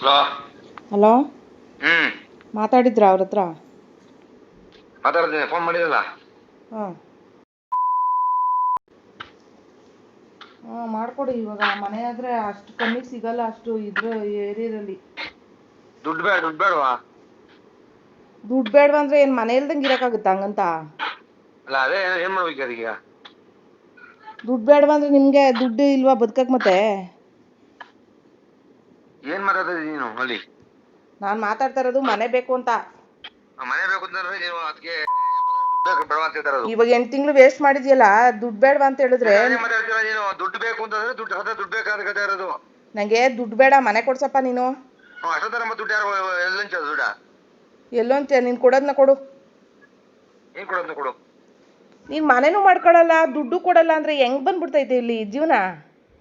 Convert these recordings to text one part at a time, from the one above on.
Hello? ಹ್ಮ್. ಮಾತಾಡಿದ್ರಾ ಅವ್ರ ಹತ್ರ? ಮಾತಾಡ್ತೀನಿ ಫೋನ್ ಮಾಡಿದಲ್ಲ ಹಾಂ. ಹಾಂ ಮಾಡಿಕೊಡಿ ಇವಾಗ. ಮನೆ ಆದ್ರೆ ಅಷ್ಟು ಕಮ್ಮಿ ಸಿಗಲ್ಲ ಅಷ್ಟು ಇದ್ರ ಏರಿಯಾದಲ್ಲಿ. ದುಡ್ಡು ಬೇಡ ದುಡ್ಡು ಬೇಡವಾ? ದುಡ್ಡು ಬೇಡವಾ ಅಂದರೆ ಏನು ಮನೆ ಇಲ್ದಂಗ ಇರೋಕ್ಕಾಗುತ್ತಾ ಹಂಗಂತ? ಅಲ್ಲ ಅದೇ ಏನ್ ಮಾಡ್ಬೇಕು ಅದೀಗ? ದುಡ್ಡು ಬೇಡವಾ ಅಂದರೆ ನಿಮಗೆ ದುಡ್ಡು ಇಲ್ವಾ ಬದುಕಕ್ಕೆ ಮತ್ತೆ? ಏನ್ ಮಾತಾಡ್ತಿದ್ದಿ ನೀನು ಅಲ್ಲಿ? ನಾನು ಮಾತಾಡ್ತಾ ಇರೋದು ಮನೆ ಬೇಕು ಅಂತ. ಮನೆ ಬೇಕು ಅಂತಂದ್ರೆ ನೀವು ಅದಕ್ಕೆ ಬೇಡವಾ ಅಂತ ಹೇಳ್ತರೋದು ಇವಾಗ ಎಂಟು ತಿಂಗಳು ವೇಸ್ಟ್ ಮಾಡಿದ್ಯಲ್ಲ ದುಡ್ಡು ಬೇಡವಾ ಅಂತ ಹೇಳಿದ್ರೆ? ಅದೇ ಮಾತಾಡ್ತೀರ ನೀನು? ದುಡ್ಡು ಬೇಕು ಅಂತಂದ್ರೆ ದುಡ್ಡು ಅದೇ ದುಡ್ಡು ಬೇಕಾದ ಕತೆ ಇರೋದು. ನಂಗೆ ದುಡ್ಡು ಬೇಡ ಮನೆ ಕೊಡ್ಸಪ್ಪ ನೀನು. ಹ್ಮ್, ಅಷ್ಟೊತ್ತರ ಮತ್ತೆ ದುಡ್ಡು ಯಾರು ಎಲ್ಲಂಚ ದುಡ್ಡ? ನೀನು ಕೊಡೋದನ್ನ ಕೊಡು. ಏನ್ ಕೊಡೋದ್ನ ಕೊಡು? ನೀನು ಮನೆನೂ ಮಾಡ್ಕೊಳಲ್ಲ ದುಡ್ಡು ಕೊಡಲ್ಲ ಅಂದ್ರೆ ಹೆಂಗ್ ಬಂದ್ಬಿಡ್ತೈತೆ ಇಲ್ಲಿ ಜೀವನ?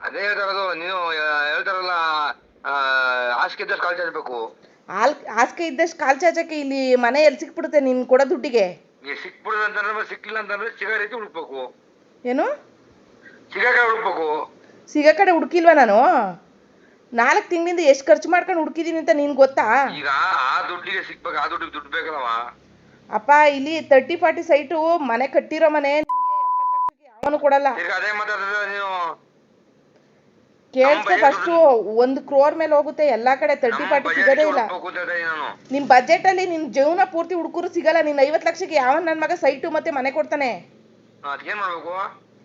ಅದೇ ಹೇಳ್ತಾರದು ನೀನು ಹೇಳ್ತಾರಲ್ಲ ಹಾಸಿಗೆ ಇದ್ದಷ್ಟು ಕಾಲ್ ಚಾಚಬೇಕು. ಹಾಲ್ ಹಾಸಿಗೆ ಇದ್ದಷ್ಟು ಕಾಲ್ ಚಾಚಕ್ಕೆ ಇಲ್ಲಿ ಮನೆ ಎಲ್ಲಿ ಸಿಕ್ಬಿಡುತ್ತೆ ನೀನು ಕೊಡೋ ದುಡ್ಡಿಗೆ. ಈಗ ಸಿಕ್ಬಿಡುದು ಅಂತಂದ್ರೆ ಸಿಕ್ಕಿಲ್ಲ ಅಂತಂದ್ರೆ ಸಿಗೋ ರೀತಿ ಹುಡುಕ್ಬೇಕು. ಏನು? ಸಿಗಾಕ ಹುಡುಕ್ಬೇಕು. ಸಿಗೋ ಕಡೆ ಹುಡುಕಿಲ್ವಾ ನಾನು? ನಾಲ್ಕು ತಿಂಗಳಿಂದ ಎಷ್ಟು ಖರ್ಚು ಮಾಡ್ಕೊಂಡು ಹುಡುಕಿದೀನಿ ಅಂತ ನಿನ್ ಗೊತ್ತಾ? ಈಗ ಆ ದುಡ್ಡಿಗೆ ಸಿಕ್ಬೇಕು ಆ ದುಡ್ಡಿಗೆ ದುಡ್ಡು ಬೇಕಲ್ಲವ? ಅಪ್ಪ ಇಲ್ಲಿ ತರ್ಟಿ ಫಾರ್ಟಿ ಸೈಟು ಮನೆ ಕಟ್ಟಿರೋ ಮನೆ ಯಾವನು ಕೊಡಲ್ಲ. ಈಗ ಅದೇ ಮಾತಾಡಿದ್ರೆ ನೀವು ಕೇಳಿಸ್ಕೊ ಫಸ್ಟ್ ಒಂದ್ ಕ್ರೋರ್ ಮೇಲೆ ಹೋಗುತ್ತೆ ಎಲ್ಲಾ ಕಡೆ ತರ್ಟಿ ಪಾರ್ಟಿ ಫಾರ್ಟಿ ಸಿಗೋದೇ ಇಲ್ಲ. ನಿಮ್ ಬಜೆಟ್ ಅಲ್ಲಿ ನಿನ್ ಜೀವನ ಪೂರ್ತಿ ಹುಡುಕರು ಸಿಗಲ್ಲ. ನಿನ್ ಐವತ್ ಲಕ್ಷಕ್ಕೆ ಯಾವ ನನ್ನ ಮಗ ಸೈಟು ಮತ್ತೆ ಮನೆ ಕೊಡ್ತಾನೆ?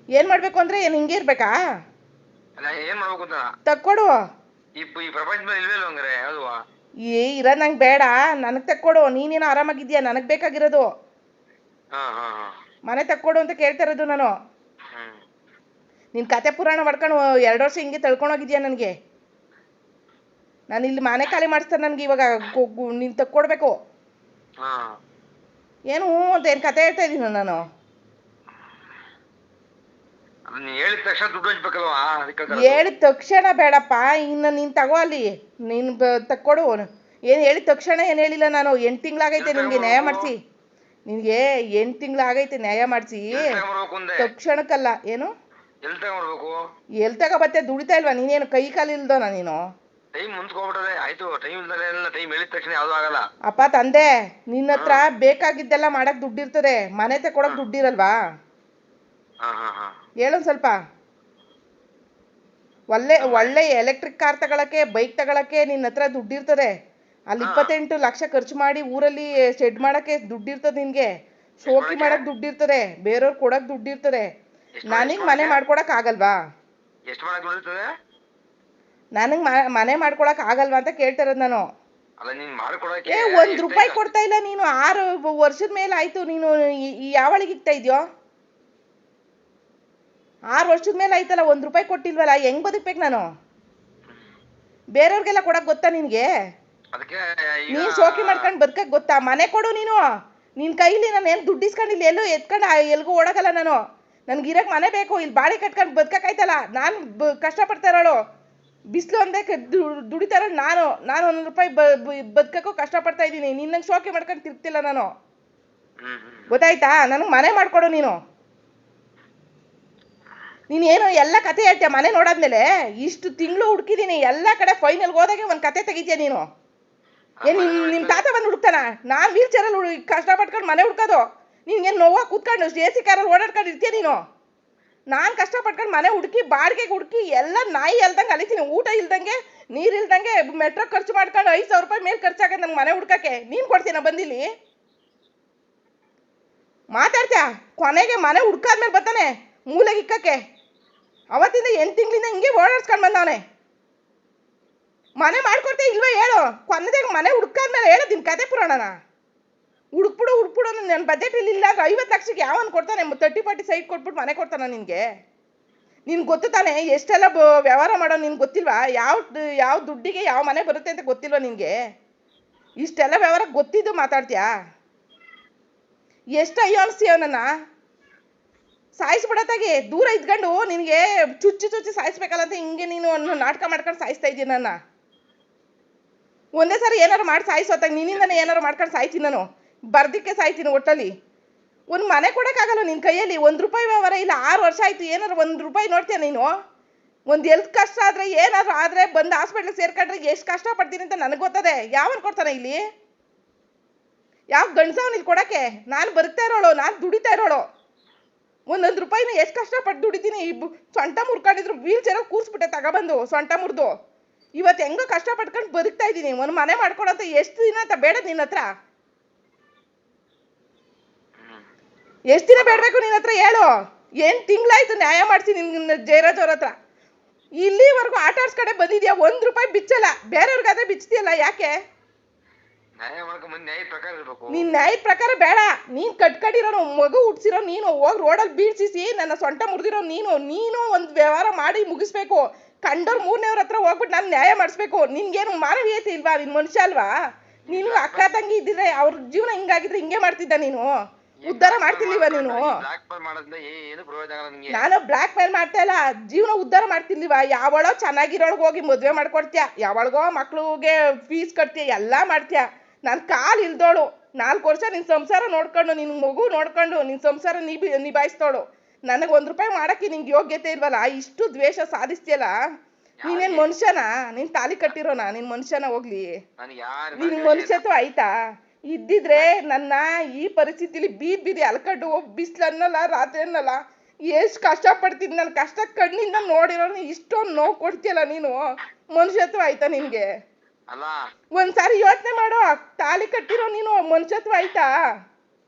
ಏನ್ ಮಾಡ್ಬೇಕು ಅಂದ್ರೆ ಏನ್ ಹಿಂಗೆ ಇರ್ಬೇಕಾ? ತಕ್ಕೊಡು ಏ ಇರ ನಂಗೆ ಬೇಡ. ನನಗೆ ತಕ್ಕೊಡು ನೀನೇನೋ ಆರಾಮಾಗಿದ್ಯಾ ನನಗೆ ಬೇಕಾಗಿರೋದು. ಮನೆ ತಕ್ಕೊಡು ಅಂತ ಕೇಳ್ತಾ ಇರೋದು ನಾನು. ನಿನ್ನ ಕತೆ ಪುರಾಣ ಮಾಡ್ಕೊಂಡು ಎರಡು ವರ್ಷ ಹಿಂಗೆ ತಳ್ಕೊಂಡೋಗಿದ್ಯಾ ನನಗೆ? ನಾನು ಇಲ್ಲಿ ಮನೆ ಖಾಲಿ ಮಾಡಿಸ್ತಾರೆ ನನಗೆ ಇವಾಗ ನೀನು ತಕ್ಕೊಡ್ಬೇಕು. ಏನು ಅಂತ ಏನು ಕತೆ ಹೇಳ್ತಾ ಇದ್ದೀನಿ ನಾನು? ಹೇಳಿದ ತಕ್ಷಣ ದುಡ್ಡು ಹಂಚ್ಬೇಕಲ್ವಾ? ಅದಕ್ಕೆ ಹೇಳಿದ ತಕ್ಷಣ ಬೇಡಪ್ಪ ಇನ್ನು ನೀನ್ ತಗೋ ಅಲ್ಲಿ. ನೀನು ತಕ್ಕೊಡು. ಏನು ಹೇಳಿದ ತಕ್ಷಣ ಏನು ಹೇಳಿಲ್ಲ ನಾನು? ಎಂಟು ತಿಂಗಳಾಗೈತೆ ನಿನಗೆ ನ್ಯಾಯ ಮಾಡಿಸಿ. ನಿನಗೆ ಎಂಟು ತಿಂಗಳಾಗೈತೆ ನ್ಯಾಯ ಮಾಡಿಸಿ. ತಕ್ಷಣಕ್ಕಲ್ಲ. ಏನು? ಎಲ್ಲಿ ಎಲ್ಲಿ ತಗೋಬತ್ತೆ ದುಡಿತಾ ಇಲ್ವಾ? ನೀನೇನು ಕೈ ಕಾಲು ಇಲ್ದೋನ ನೀನು? ಟೈಮ್ ಆಯ್ತು ಟೈಮ್ ಇಲ್ದಲೆ ಎಲ್ಲ ಟೈಮ್ ಹೇಳಿದ ತಕ್ಷಣ ಯಾವ್ದು ಆಗಲ್ಲ. ಅಪ್ಪ ತಂದೆ ನಿನ್ನ ಹತ್ರ ಬೇಕಾಗಿದ್ದೆಲ್ಲ ಮಾಡಕ್ ದುಡ್ಡಿರ್ತದೆ ಮನೆ ತಕೊಡಕ್ ದುಡ್ಡಿರಲ್ವಾ ಹೇಳೊಂದ್ ಸ್ವಲ್ಪ. ಒಳ್ಳೆ ಒಳ್ಳೆ ಎಲೆಕ್ಟ್ರಿಕ್ ಕಾರ್ ತಗೊಳಕ್ಕೆ ಬೈಕ್ ತಗೊಳಕ್ಕೆ ನಿನ್ನ ಹತ್ರ ದುಡ್ಡಿರ್ತದೆ ಅಲ್ಲಿ ಇಪ್ಪತ್ತೆಂಟು ಲಕ್ಷ ಖರ್ಚು ಮಾಡಿ ಊರಲ್ಲಿ ಶೆಡ್ ಮಾಡಕ್ಕೆ ದುಡ್ಡಿರ್ತದೆ ನಿನ್ಗೆ. ಶೋಕಿ ಮಾಡಕ್ ದುಡ್ಡಿರ್ತದೆ ಬೇರೆಯವ್ರು ಕೊಡಕ್ ದುಡ್ಡಿರ್ತದೆ ನನಗೆ ಮನೆ ಮಾಡ್ಕೊಡಕ್ ಆಗಲ್ವಾ? ಎಷ್ಟು ಮಾಡಕ್ ನನಗೆ ಮನೆ ಮಾಡ್ಕೊಡಕ್ ಆಗಲ್ವಾ ಅಂತ ಕೇಳ್ತಾ ಇರೋದು ನಾನು. ಅಲ್ಲ ನೀನ್ ಮಾಡ್ಕೊಡಕ್ಕೆ ಏ ಒಂದ್ ರೂಪಾಯಿ ಕೊಡ್ತಾ ಇಲ್ಲ ನೀನು. ಆರು ವರ್ಷದ ಮೇಲೆ ಆಯ್ತು ನೀನು. ಈ- ಈ ಯಾವಳಿಗೆ ಇಕ್ತಾ ಇದೆಯೋ? ಆರು ವರ್ಷದ ಮೇಲೆ ಆಯ್ತಲ್ಲ ಒಂದ್ ರೂಪಾಯಿ ಕೊಟ್ಟಿಲ್ವಲ್ಲ ಹೆಂಗ್ ಬದುಕ್ಬೇಕು ನಾನು? ಬೇರೆಯವ್ರಿಗೆಲ್ಲ ಕೊಡಕ್ ಗೊತ್ತಾ ನಿನ್ಗೆ? ಅದಕ್ಕೆ ಈಗ ನೀನ್ ಶೋಕಿ ಮಾಡ್ಕೊಂಡ್ ಬದುಕಕ್ ಗೊತ್ತಾ? ಮನೆ ಕೊಡು ನೀನು. ನಿನ್ ಕೈಲಿ ನಾನು ಏನ್ ದುಡ್ಡು ಇಸ್ಕೊಂಡಿಲ್ಲ ಎಲ್ಲೂ ಎತ್ಕೊಂಡು ಎಲ್ಗೂ ಓಡಕಲ್ಲ ನಾನು. ನನ್ಗೆ ಇರೋಕ್ಕೆ ಮನೆ ಬೇಕು ಇಲ್ಲಿ ಬಾಡಿ ಕಟ್ಕೊಂಡು ಬದುಕೋಕ್ಕಾಯ್ತಲ್ಲ ನಾನು ಬ ಕಷ್ಟಪಡ್ತಾ ಇರೋಳು ಬಿಸಿಲು ಒಂದೇ ದುಡಿತಾ ಇರೋಳು ನಾನು ನಾನು ಒಂದೊಂದು ರೂಪಾಯಿ ಬದುಕಕ್ಕೂ ಕಷ್ಟಪಡ್ತಾ ಇದ್ದೀನಿ ನಿನ್ನಂಗೆ ಶೋಕಿ ಮಾಡ್ಕೊಂಡು ತಿರ್ತಿಲ್ಲ ನಾನು. ಗೊತ್ತಾಯ್ತಾ? ನನಗೆ ಮನೆ ಮಾಡ್ಕೊಡು ನೀನು. ನೀನು ಏನು ಎಲ್ಲ ಕತೆ ಹೇಳ್ತೀಯ? ಮನೆ ನೋಡಾದ್ಮೇಲೆ ಇಷ್ಟು ತಿಂಗಳು ಹುಡುಕಿದ್ದೀನಿ ಎಲ್ಲ ಕಡೆ ಫೈನಲ್ ಹೋದಾಗೆ ಒಂದು ಕತೆ ತೆಗಿತೀಯ ನೀನು? ಏನು ನಿಮ್ ನಿಮ್ ತಾತ ಬಂದು ಹುಡುಕ್ತಾನ? ನಾನು ವೀಲ್ ಚೇರಲ್ಲಿ ಕಷ್ಟಪಟ್ಕೊಂಡು ಮನೆ ಹುಡ್ಕೋದು. ನಿನ್ಗೇನು ನೋವಾಗ ಕೂತ್ಕೊಂಡು ಎ ಸಿ ಕಾರಲ್ಲಿ ಓಡಾಡ್ಕೊಂಡು ಇರ್ತೀಯ ನೀನು? ನಾನು ಕಷ್ಟಪಟ್ಕೊಂಡು ಮನೆ ಹುಡುಕಿ, ಬಾಡಿಗೆಗೆ ಹುಡುಕಿ, ಎಲ್ಲ ನಾಯಿ ಅಲ್ದಂಗೆ ಅಲಿತೀನಿ, ಊಟ ಇಲ್ದಂಗೆ, ನೀರು ಇಲ್ದಂಗೆ, ಮೆಟ್ರೋ ಖರ್ಚು ಮಾಡ್ಕೊಂಡು ಐದು ಸಾವಿರ ರೂಪಾಯಿ ಮೇಲೆ ಖರ್ಚಾಗತ್ತೆ ನಂಗೆ ಮನೆ ಹುಡ್ಕಕ್ಕೆ. ನೀನು ಕೊಡ್ತೀನ ಬಂದಿಲ್ಲಿ? ಮಾತಾಡ್ತೀಯ? ಕೊನೆಗೆ ಮನೆ ಹುಡ್ಕಾದ್ಮೇಲೆ ಬರ್ತಾನೆ, ಮೂಲೆಗೆ ಇಕ್ಕಕ್ಕೆ. ಅವತ್ತಿಂದ ಎಂಟು ತಿಂಗಳಿಂದ ಹಿಂಗೆ ಓಡಾಡ್ಸ್ಕೊಂಡು ಬಂದವನೆ. ಮನೆ ಮಾಡ್ಕೊಡ್ತೀಯ ಇಲ್ವೇ ಹೇಳು? ಕೊನೆದಾಗ ಮನೆ ಹುಡ್ಕಾದ್ಮೇಲೆ ಹೇಳು ಕತೆ ಪುರಾಣನ. ಹುಡುಕ್ಬಿಡು ಹುಡುಕ್ಬಿಡು ನನ್ನ ಬಜೆಟ್ ಇಲ್ಲಿ ಐವತ್ತು ಲಕ್ಷಕ್ಕೆ ಯಾವನ್ ಕೊಡ್ತಾನೆ? ತರ್ಟಿ ಫಾರ್ಟಿ ಸೈಟ್ ಕೊಟ್ಬಿಟ್ಟು ಮನೆ ಕೊಡ್ತಾನ ನಿನಗೆ? ನಿನ್ಗೆ ಗೊತ್ತು ತಾನೆ, ಎಷ್ಟೆಲ್ಲ ವ್ಯವಹಾರ ಮಾಡೋ ನಿನ್ಗೆ ಗೊತ್ತಿಲ್ವಾ? ಯಾವ ಯಾವ ದುಡ್ಡಿಗೆ ಯಾವ ಮನೆ ಬರುತ್ತೆ ಅಂತ ಗೊತ್ತಿಲ್ವಾ ನಿನಗೆ? ಇಷ್ಟೆಲ್ಲ ವ್ಯವಹಾರ ಗೊತ್ತಿದ್ದು ಮಾತಾಡ್ತೀಯಾ? ಎಷ್ಟು ಅಯ್ಯೋ ಅನಿಸ್ತೀಯ ನನ್ನ? ಸಾಯಿಸ್ಬಿಡತ್ತಾಗಿ, ದೂರ ಇದ್ಕೊಂಡು ನಿನಗೆ ಚುಚ್ಚು ಚುಚ್ಚು ಸಾಯಿಸ್ಬೇಕಲ್ಲ ಅಂತ ಹಿಂಗೆ ನೀನು ನಾಟಕ ಮಾಡ್ಕೊಂಡು ಸಾಯಿಸ್ತಾ ಇದ್ದೀನಿ ನನ್ನ? ಒಂದೇ ಸಾರಿ ಏನಾರು ಮಾಡಿ ಸಾಯಿಸೋತ್ತಾಗ ನಿನ್ನಿಂದನೇ ಏನಾರು ಮಾಡ್ಕೊಂಡು ಸಾಯ್ತೀನಿ ನಾನು. ಬರ್ದಿಕ್ಕೆ ಸಾಯ್ತೀನಿ ಒಟ್ಟಲ್ಲಿ. ಒಂದು ಮನೆ ಕೊಡೋಕ್ಕಾಗಲ್ಲ ನಿನ್ನ ಕೈಯಲ್ಲಿ? ಒಂದು ರೂಪಾಯಿ ವ್ಯವಹಾರ ಇಲ್ಲ, ಆರು ವರ್ಷ ಆಯಿತು, ಏನಾದ್ರು ಒಂದು ರೂಪಾಯಿ ನೋಡ್ತೀಯ ನೀನು? ಒಂದು ಎಲ್ತ್ ಕಷ್ಟ ಆದರೆ, ಏನಾದರೂ ಆದರೆ ಬಂದು ಹಾಸ್ಪಿಟ್ಲಿಗೆ ಸೇರ್ಕೊಂಡ್ರೆ ಎಷ್ಟು ಕಷ್ಟ ಪಡ್ತೀನಿ ಅಂತ ನನಗೆ ಗೊತ್ತದೆ. ಯಾವನ್ ಕೊಡ್ತಾನೆ ಇಲ್ಲಿ? ಯಾವ ಗಂಡಸವ್ನ ಇಲ್ಲಿ ಕೊಡೋಕ್ಕೆ? ನಾನು ಬರ್ತಾ ಇರೋಳು, ನಾನು ದುಡಿತಾ ಇರೋಳು. ಒಂದೊಂದು ರೂಪಾಯಿನ ಎಷ್ಟು ಕಷ್ಟಪಟ್ಟು ದುಡಿತೀನಿ. ಸೊಂಟ ಮುರ್ಕೊಂಡಿದ್ರು ವೀಲ್ ಚೇರಲ್ಲಿ ಕೂರಿಸ್ಬಿಟ್ಟೆ ತಗೊಬಂದು ಸೊಂಟ ಮುರಿದು. ಇವತ್ತು ಹೆಂಗೋ ಕಷ್ಟಪಟ್ಕೊಂಡು ಬದುಕ್ತಾ ಇದ್ದೀನಿ ಒಂದು ಮನೆ ಮಾಡ್ಕೊಡಂತ ಎಷ್ಟು ದಿನ ಅಂತ ಬೇಡ ನಿನ್ನ ಹತ್ರ. ಎಷ್ಟು ದಿನ ಬೇಡಬೇಕು ನಿನ್ನ ಹತ್ರ ಹೇಳು. ಏನು ತಿಂಗಳಾಯ್ತು ನ್ಯಾಯ ಮಾಡಿಸಿ ನಿನ್ನ ಜಯರಾಜ್ ಅವ್ರ ಹತ್ರ? ಇಲ್ಲಿವರೆಗೂ ಆಟ ಆಡ್ಸ್ ಕಡೆ ಬಂದಿದ್ಯಾ? ಒಂದು ರೂಪಾಯಿ ಬಿಚ್ಚಲ್ಲ. ಬೇರೆಯವ್ರಿಗಾದ್ರೆ ಬಿಚ್ತಿಯಲ್ಲ ಯಾಕೆ? ನ್ಯಾಯ ನ್ಯಾಯ ನಿನ್ ನ್ಯಾಯದ ಪ್ರಕಾರ ಬೇಡ. ನೀನ್ ಕಟ್ಕಡಿರೋ ಮಗು ಹುಟ್ಸಿರೋ ನೀನು ಹೋಗಿ ರೋಡಲ್ಲಿ ಬೀಳ್ಸಿಸಿ ನನ್ನ ಸೊಂಟ ಮುರಿದಿರೋ ನೀನು ನೀನು ಒಂದು ವ್ಯವಹಾರ ಮಾಡಿ ಮುಗಿಸ್ಬೇಕು. ಕಂಡೋರ್ ಮೂರನೇವ್ರ ಹತ್ರ ಹೋಗ್ಬಿಟ್ಟು ನಾನು ನ್ಯಾಯ ಮಾಡಿಸ್ಬೇಕು. ನಿನ್ಗೇನು ಮಾನವೀಯತೆ ಇಲ್ವಾ? ನಿನ್ ಮನುಷ್ಯ ಅಲ್ವಾ? ನೀನು ಅಕ್ಕ ತಂಗಿ ಇದ್ದಿದ್ರೆ ಅವ್ರ ಜೀವನ ಹಿಂಗಾಗಿದ್ರೆ ಹಿಂಗೆ ಮಾಡ್ತಿದ್ದ ನೀನು. ಉದ್ಧಾರ ಮಾಡ್ತಿರ್ಲಿವ ನೀನು. ಬ್ಲಾಕ್ ಮೇಲ್ ಮಾಡೋದ್ರಿಂದ ಏನು ಪ್ರಯೋಜನ ಆಗಲ್ಲ ನಿಂಗೆ ನಾನು ಬ್ಲಾಕ್ ಮೇಲ್ ಮಾಡ್ತಾ ಇಲ್ಲ ಜೀವನ ಉದ್ಧಾರ ಮಾಡ್ತಿರ್ಲಿವ ಯಾವಳೋ ಚೆನ್ನಾಗಿರೋಳ್ಗೆ ಹೋಗಿ ಮದುವೆ ಮಾಡ್ಕೊಡ್ತೀಯ? ಯಾವಳಗೋ ಮಕ್ಳಿಗೆ ಫೀಸ್ ಕಟ್ತೀಯ? ಎಲ್ಲ ಮಾಡ್ತೀಯ? ನಾನು ಕಾಲು ಇಲ್ದೋಳು. ನಾಲ್ಕು ವರ್ಷ ನಿನ್ ಸಂಸಾರ ನೋಡ್ಕೊಂಡು ನಿನ್ ಮಗು ನೋಡ್ಕೊಂಡು ನಿನ್ ಸಂಸಾರ ನಿಭಿ ನಿಭಾಯಿಸ್ತೋಳು ನನಗೆ ಒಂದ್ ರೂಪಾಯಿ ಮಾಡೋಕ್ಕೆ ನಿಂಗೆ ಯೋಗ್ಯತೆ ಇಲ್ವಲ್ಲ? ಇಷ್ಟು ದ್ವೇಷ ಸಾಧಿಸ್ತಿಯಲ್ಲ? ನೀನೇನ್ ಮನುಷ್ಯನಾ? ನಿನ್ ತಾಲಿ ಕಟ್ಟಿರೋನಾ? ನಿನ್ ಮನುಷ್ಯನ ಹೋಗ್ಲಿ. ನಿನ್ ಮನುಷ್ಯತ್ವ ಆಯ್ತಾ? ಇದ್ದಿದ್ರೆ ನನ್ನ ಈ ಪರಿಸ್ಥಿತಿಲಿ ಬೀದ್ ಬೀದಿ ಅಲ್ಕಂಡು ಬಿಸ್ಲು ಅನ್ನಲ್ಲ ರಾತ್ರಿ ಅನ್ನಲ್ಲ ಎಷ್ಟು ಕಷ್ಟಪಡ್ತಿದ್ ನನ್ನ ಕಷ್ಟ ಕಣ್ಣಿಂದ ನೋಡಿರೋನು ಇಷ್ಟೊಂದು ನೋವು ಕೊಡ್ತೀಯಲ್ಲ ನೀನು? ಮನುಷ್ಯತ್ವ ಆಯ್ತಾ ನಿನ್ಗೆ? ಅಲ್ಲ. ಒಂದ್ಸಾರಿ ಯೋಚನೆ ಮಾಡೋ ತಾಲಿ ಕಟ್ಟಿರೋ ನೀನು ಮನುಷ್ಯತ್ವ ಆಯ್ತಾ?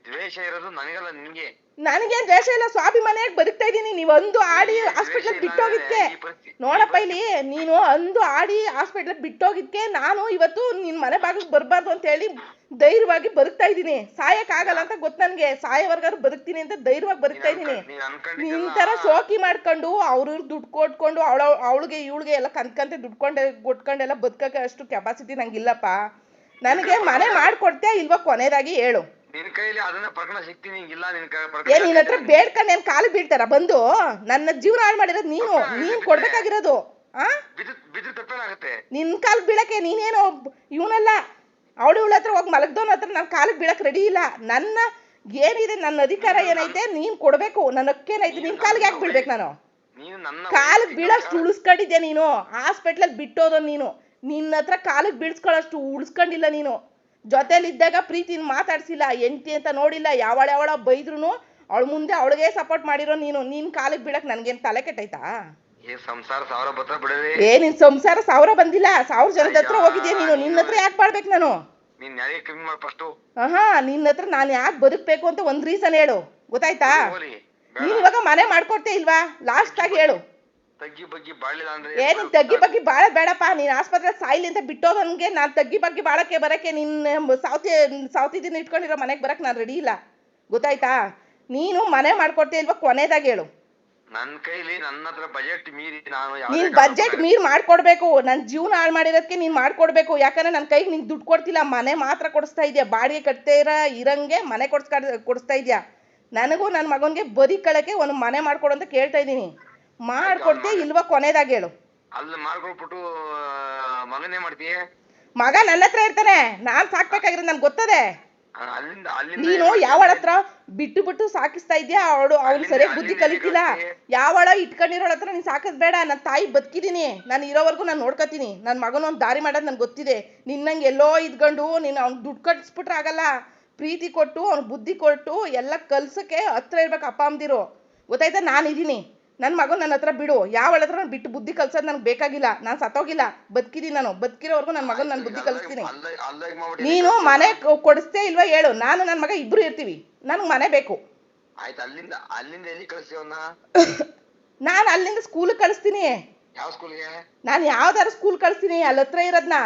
ದ್ವೇಷ ಇರೋದು ನನಗಲ್ಲ ನಿನ್ಗೆ. ನನಗೇನ್ ದ್ವೇಷ ಇಲ್ಲ ಸ್ವಾಭಿಮಾನಿಯಾಗಿ ಬದುಕ್ತಾ ಇದೀನಿ ನೀವ್ ಒಂದು ಆಡಿ ಹಾಸ್ಪಿಟ್ಲ್ ಬಿಟ್ಟೋಗಿದ್ಕೆ. ನೋಡಪ್ಪ ಇಲ್ಲಿ ನೀನು ಅಂದು ಆಡಿ ಹಾಸ್ಪಿಟ್ಲ್ ಬಿಟ್ಟೋಗಿದ್ಕೆ ನಾನು ಇವತ್ತು ನಿನ್ ಮನೆ ಭಾಗಕ್ಕೆ ಬರಬಾರ್ದು ಅಂತ ಹೇಳಿ ಧೈರ್ಯವಾಗಿ ಬದುಕ್ತಾ ಇದ್ದೀನಿ ಸಾಯಕ್ ಆಗಲ್ಲ ಅಂತ ಗೊತ್ತು ನನ್ಗೆ. ಸಾಯವರ್ಗಾರು ಬದುಕ್ತೀನಿ ಅಂತ ಧೈರ್ಯವಾಗಿ ಬದುಕ್ತಾ ಇದ್ದೀನಿ ನೀನ್ ತರ ಸೋಕಿ ಮಾಡ್ಕೊಂಡು ಅವ್ರ ದುಡ್ಡು ಕೊಟ್ಕೊಂಡು ಅವಳ ಅವಳಿಗೆ ಇವಳಿಗೆ ಎಲ್ಲ ಕಂತ್ಕಂತೆ ದುಡ್ಕೊಂಡೆ ಕೊಟ್ಕೊಂಡೆಲ್ಲ ಬದುಕಕ್ಕೆ ಅಷ್ಟು ಕೆಪಾಸಿಟಿ ನಂಗಿಲ್ಲಪ್ಪ. ನನಗೆ ಮನೆ ಮಾಡ್ಕೊಡ್ತೀಯಾ ಇಲ್ವಾ ಕೊನೆಯದಾಗಿ ಹೇಳು. ನಿನ್ ಕೈಲಿ ಅದನ್ನ ಪ್ರಕರಣ ಸಿಕ್ತಿ ನಿಂಗಿಲ್ಲ ನಿನ್ ಕೈ ಏನ್ ನಿನ್ ಹತ್ರ ಬೇಡ್ಕೊಂಡು ಏನ್ ಕಾಲು ಬೀಳ್ತಾರ? ಬಂದು ನನ್ನ ಜೀವನ ಹಾಳು ಮಾಡಿರೋದು ನೀನು. ನೀನ್ ಕೊಡ್ಬೇಕಾಗಿರೋದು. ಆ? ಬಿದ್ದು ಬಿದ್ದು ತಪ್ಪೇನಾಗುತ್ತೆ ನಿನ್ ಕಾಲ್ ಬೀಳಕ್ಕೆ ನೀನೇನೋ ಇವನಲ್ಲ. ಅವಳು ಇವಳ ಹತ್ರ ಹೋಗಿ ಮಲಗ್ದವನ ಹತ್ರ ನಾನು ಕಾಲಿಗೆ ಬೀಳಕ್ ರೆಡಿ ಇಲ್ಲ. ನನ್ನ ಏನಿದೆ ನನ್ನ ಅಧಿಕಾರ ಏನೈತೆ ನೀನ್ ಕೊಡ್ಬೇಕು. ನನ್ನ ಹಕ್ಕೇನೈತೆ ನಿನ್ ಕಾಲಿಗೆ ಯಾಕೆ ಬೀಳ್ಬೇಕು ನಾನು? ನೀನು ನನ್ನ ಕಾಲಿಗೆ ಬೀಳಷ್ಟು ಉಳಿಸ್ಕೊಂಡಿದ್ದೆ ನೀನು? ಹಾಸ್ಪಿಟ್ಲಲ್ಲಿ ಬಿಟ್ಟೋದ ನೀನು. ನಿನ್ನ ಹತ್ರ ಕಾಲಿಗೆ ಬೀಳ್ಸ್ಕೊಳ್ಳೋಷ್ಟು ಉಳಿಸ್ಕೊಂಡಿಲ್ಲ ನೀನು. ಜೊತೆಲಿದ್ದಾಗ ಪ್ರೀತಿನ ಮಾತಾಡ್ಸಿಲ್ಲ ಎಂಟಿ ಅಂತ ನೋಡಿಲ್ಲ ಯಾವಳ ಯಾವಳ ಬೈದ್ರು ಅವಳ ಮುಂದೆ ಅವಳಿಗೆ ಸಪೋರ್ಟ್ ಮಾಡಿರೋ ನೀನು ನೀನ್ ಕಾಲಿಗೆ ಬಿಡಕ್ ನನ್ಗೇನ್ ತಲೆ ಕೆಟ್ಟೈತಾ? ಏ ನಿನ್ ಸಂಸಾರ ಸಾವಿರ ಬಂದಿಲ್ಲ ಸಾವಿರ ಜನದ ಹತ್ರ ಹೋಗಿದ್ಯಾ ನೀನು? ನಿನ್ನ ಹತ್ರ ಯಾಕೆ ಮಾಡ್ಬೇಕು ನಾನು? ಹಾ ನಿನ್ನ ಹತ್ರ ನಾನು ಯಾಕೆ ಬದುಕ್ಬೇಕು ಅಂತ ಒಂದ್ ರೀಸನ್ ಹೇಳು. ಗೊತ್ತಾಯ್ತಾ? ನೀನ್ ಇವಾಗ ಮನೆ ಮಾಡ್ಕೊಡ್ತೇ ಇಲ್ವಾ? ಲಾಸ್ಟ್ ಆಗಿ ಹೇಳು. ತಗ್ಗಿ ಬಗ್ಗಿ ಬಾಳಿಲ್ಲ ಅಂದ್ರೆ ಏ ನೀನ್ ತಗ್ಗಿ ಬಗ್ಗೆ ಬಾಳ ಬೇಡಪ್ಪ ನೀನ್ ಆಸ್ಪತ್ರೆ ಸಾಯಿಲಿ ಅಂತ ಬಿಟ್ಟೋದನ್ಗೆ ನಾನ್ ತಗ್ಗಿ ಬಗ್ಗೆ ಬಾಳಕ್ಕೆ ಬರಕ್ಕೆ ನಿನ್ನ ಸೌತಿ ಸಾವತಿ ದಿನ ಇಟ್ಕೊಂಡಿರೋ ಮನೆಗೆ ಬರಕ್ ನಾನು ರೆಡಿ ಇಲ್ಲ. ಗೊತ್ತಾಯ್ತಾ? ನೀನು ಮನೆ ಮಾಡ್ಕೊಡ್ತೀಯ ಇಲ್ವಾ ಕೊನೆದಾಗ ಹೇಳು. ನನ್ನ ಕೈಲಿ ನನ್ನ ಹತ್ರ ಬಜೆಟ್ ಮೀರಿ ನಾನು ನೀನ್ ಬಜೆಟ್ ಮೀರ್ ಮಾಡ್ಕೊಡ್ಬೇಕು. ನನ್ ಜೀವನ ಹಾಳು ಮಾಡಿರೋದಕ್ಕೆ ನೀನ್ ಮಾಡ್ಕೊಡ್ಬೇಕು. ಯಾಕಂದ್ರೆ ನನ್ನ ಕೈಗೆ ನೀನ್ ದುಡ್ಡು ಕೊಡ್ತಿಲ್ಲ ಮನೆ ಮಾತ್ರ ಕೊಡಿಸ್ತಾ ಇದೆಯಾ? ಬಾಡಿಗೆ ಕಟ್ತೇ ಇರ ಇರಂಗೆ ಮನೆ ಕೊಡ್ಸ್ಕ ಕೊಡಿಸ್ತಾ ಇದೆಯಾ? ನನಗೂ ನನ್ನ ಮಗನಿಗೆ ಬದುಕಳಕ್ಕೆ ಒಂದು ಮನೆ ಮಾಡ್ಕೊಡು ಅಂತ ಕೇಳ್ತಾ ಇದ್ದೀನಿ. ಮಾಡ್ಕೊಡ್ತೀಯ ಇಲ್ವಾ ಕೊನೆದಾಗ ಹೇಳು. ಅಲ್ಲಿ ಮಾಡ್ಕೊಟ್ಬಿಟ್ಟು ಮಗನೇ ಮಾಡ್ತೀಯ? ಮಗ ನನ್ನ ಹತ್ರ ಇರ್ತಾನೆ. ನಾನ್ ಸಾಕ್ಬೇಕಾಗಿರೋದು ನನ್ಗೆ ಗೊತ್ತದೆ. ಅಲ್ಲಿಂದ ಅಲ್ಲಿಂದ ನೀನು ಯಾವಳ ಹತ್ರ ಬಿಟ್ಟು ಬಿಟ್ಟು ಸಾಕಿಸ್ತಾ ಇದ್ಯಾ? ಅವಳು ಅವ್ನು ಸರಿಯಾಗಿ ಬುದ್ಧಿ ಕಲಿತಿಲ್ಲ. ಯಾವಳ ಇಟ್ಕೊಂಡಿರೋಳ ಹತ್ರ ನೀನ್ ಸಾಕದ್ ಬೇಡ. ನನ್ನ ತಾಯಿ ಬದುಕಿದೀನಿ. ನಾನು ಇರೋವರೆಗೂ ನಾನು ನೋಡ್ಕೋತೀನಿ. ನನ್ನ ಮಗನ ಒಂದು ದಾರಿ ಮಾಡೋದು ನನ್ಗೆ ಗೊತ್ತಿದೆ. ನಿನ್ನಂಗೆ ಎಲ್ಲೋ ಇದ್ಕೊಂಡು ನೀನು ಅವ್ನು ದುಡ್ಡು ಕಟ್ಸ್ಬಿಟ್ರೆ ಆಗಲ್ಲ. ಪ್ರೀತಿ ಕೊಟ್ಟು ಅವ್ನು ಬುದ್ಧಿ ಕೊಟ್ಟು ಎಲ್ಲ ಕಲ್ಸಕ್ಕೆ ಹತ್ರ ಇರ್ಬೇಕು ಅಪ್ಪ ಅಮ್ಮದಿರು. ಗೊತ್ತಾಯ್ತಾ? ನಾನು ಇದೀನಿ. ನನ್ನ ಮಗು ನನ್ನ ಹತ್ರ ಬಿಡು. ಯಾವಳ ಹತ್ರ ನಾನು ಬಿಟ್ಟು ಬುದ್ಧಿ ಕಲ್ಸೋದು ನನಗೆ ಬೇಕಾಗಿಲ್ಲ. ನಾನು ಸತ್ತೋಗಿಲ್ಲ. ಬದುಕಿದೀನಿ ನಾನು. ಬದುಕಿರೋವರೆಗೂ ನನ್ನ ಮಗನ ನಾನು ಬುದ್ಧಿ ಕಲಿಸ್ತೀನಿ. ನೀನು ಮನೆ ಕೊಡಿಸ್ತೇ ಇಲ್ವಾ ಹೇಳು. ನಾನು ನನ್ನ ಮಗ ಇಬ್ರು ಇರ್ತೀವಿ. ನನಗೆ ಮನೆ ಬೇಕು. ನಾನು ಅಲ್ಲಿಂದ ಸ್ಕೂಲ್ ಕಳಿಸ್ತೀನಿ. ನಾನು ಯಾವ್ದಾರು ಸ್ಕೂಲ್ ಕಳಿಸ್ತೀನಿ. ಅಲ್ಲಿ ಹತ್ರ ಇರೋದನ್ನ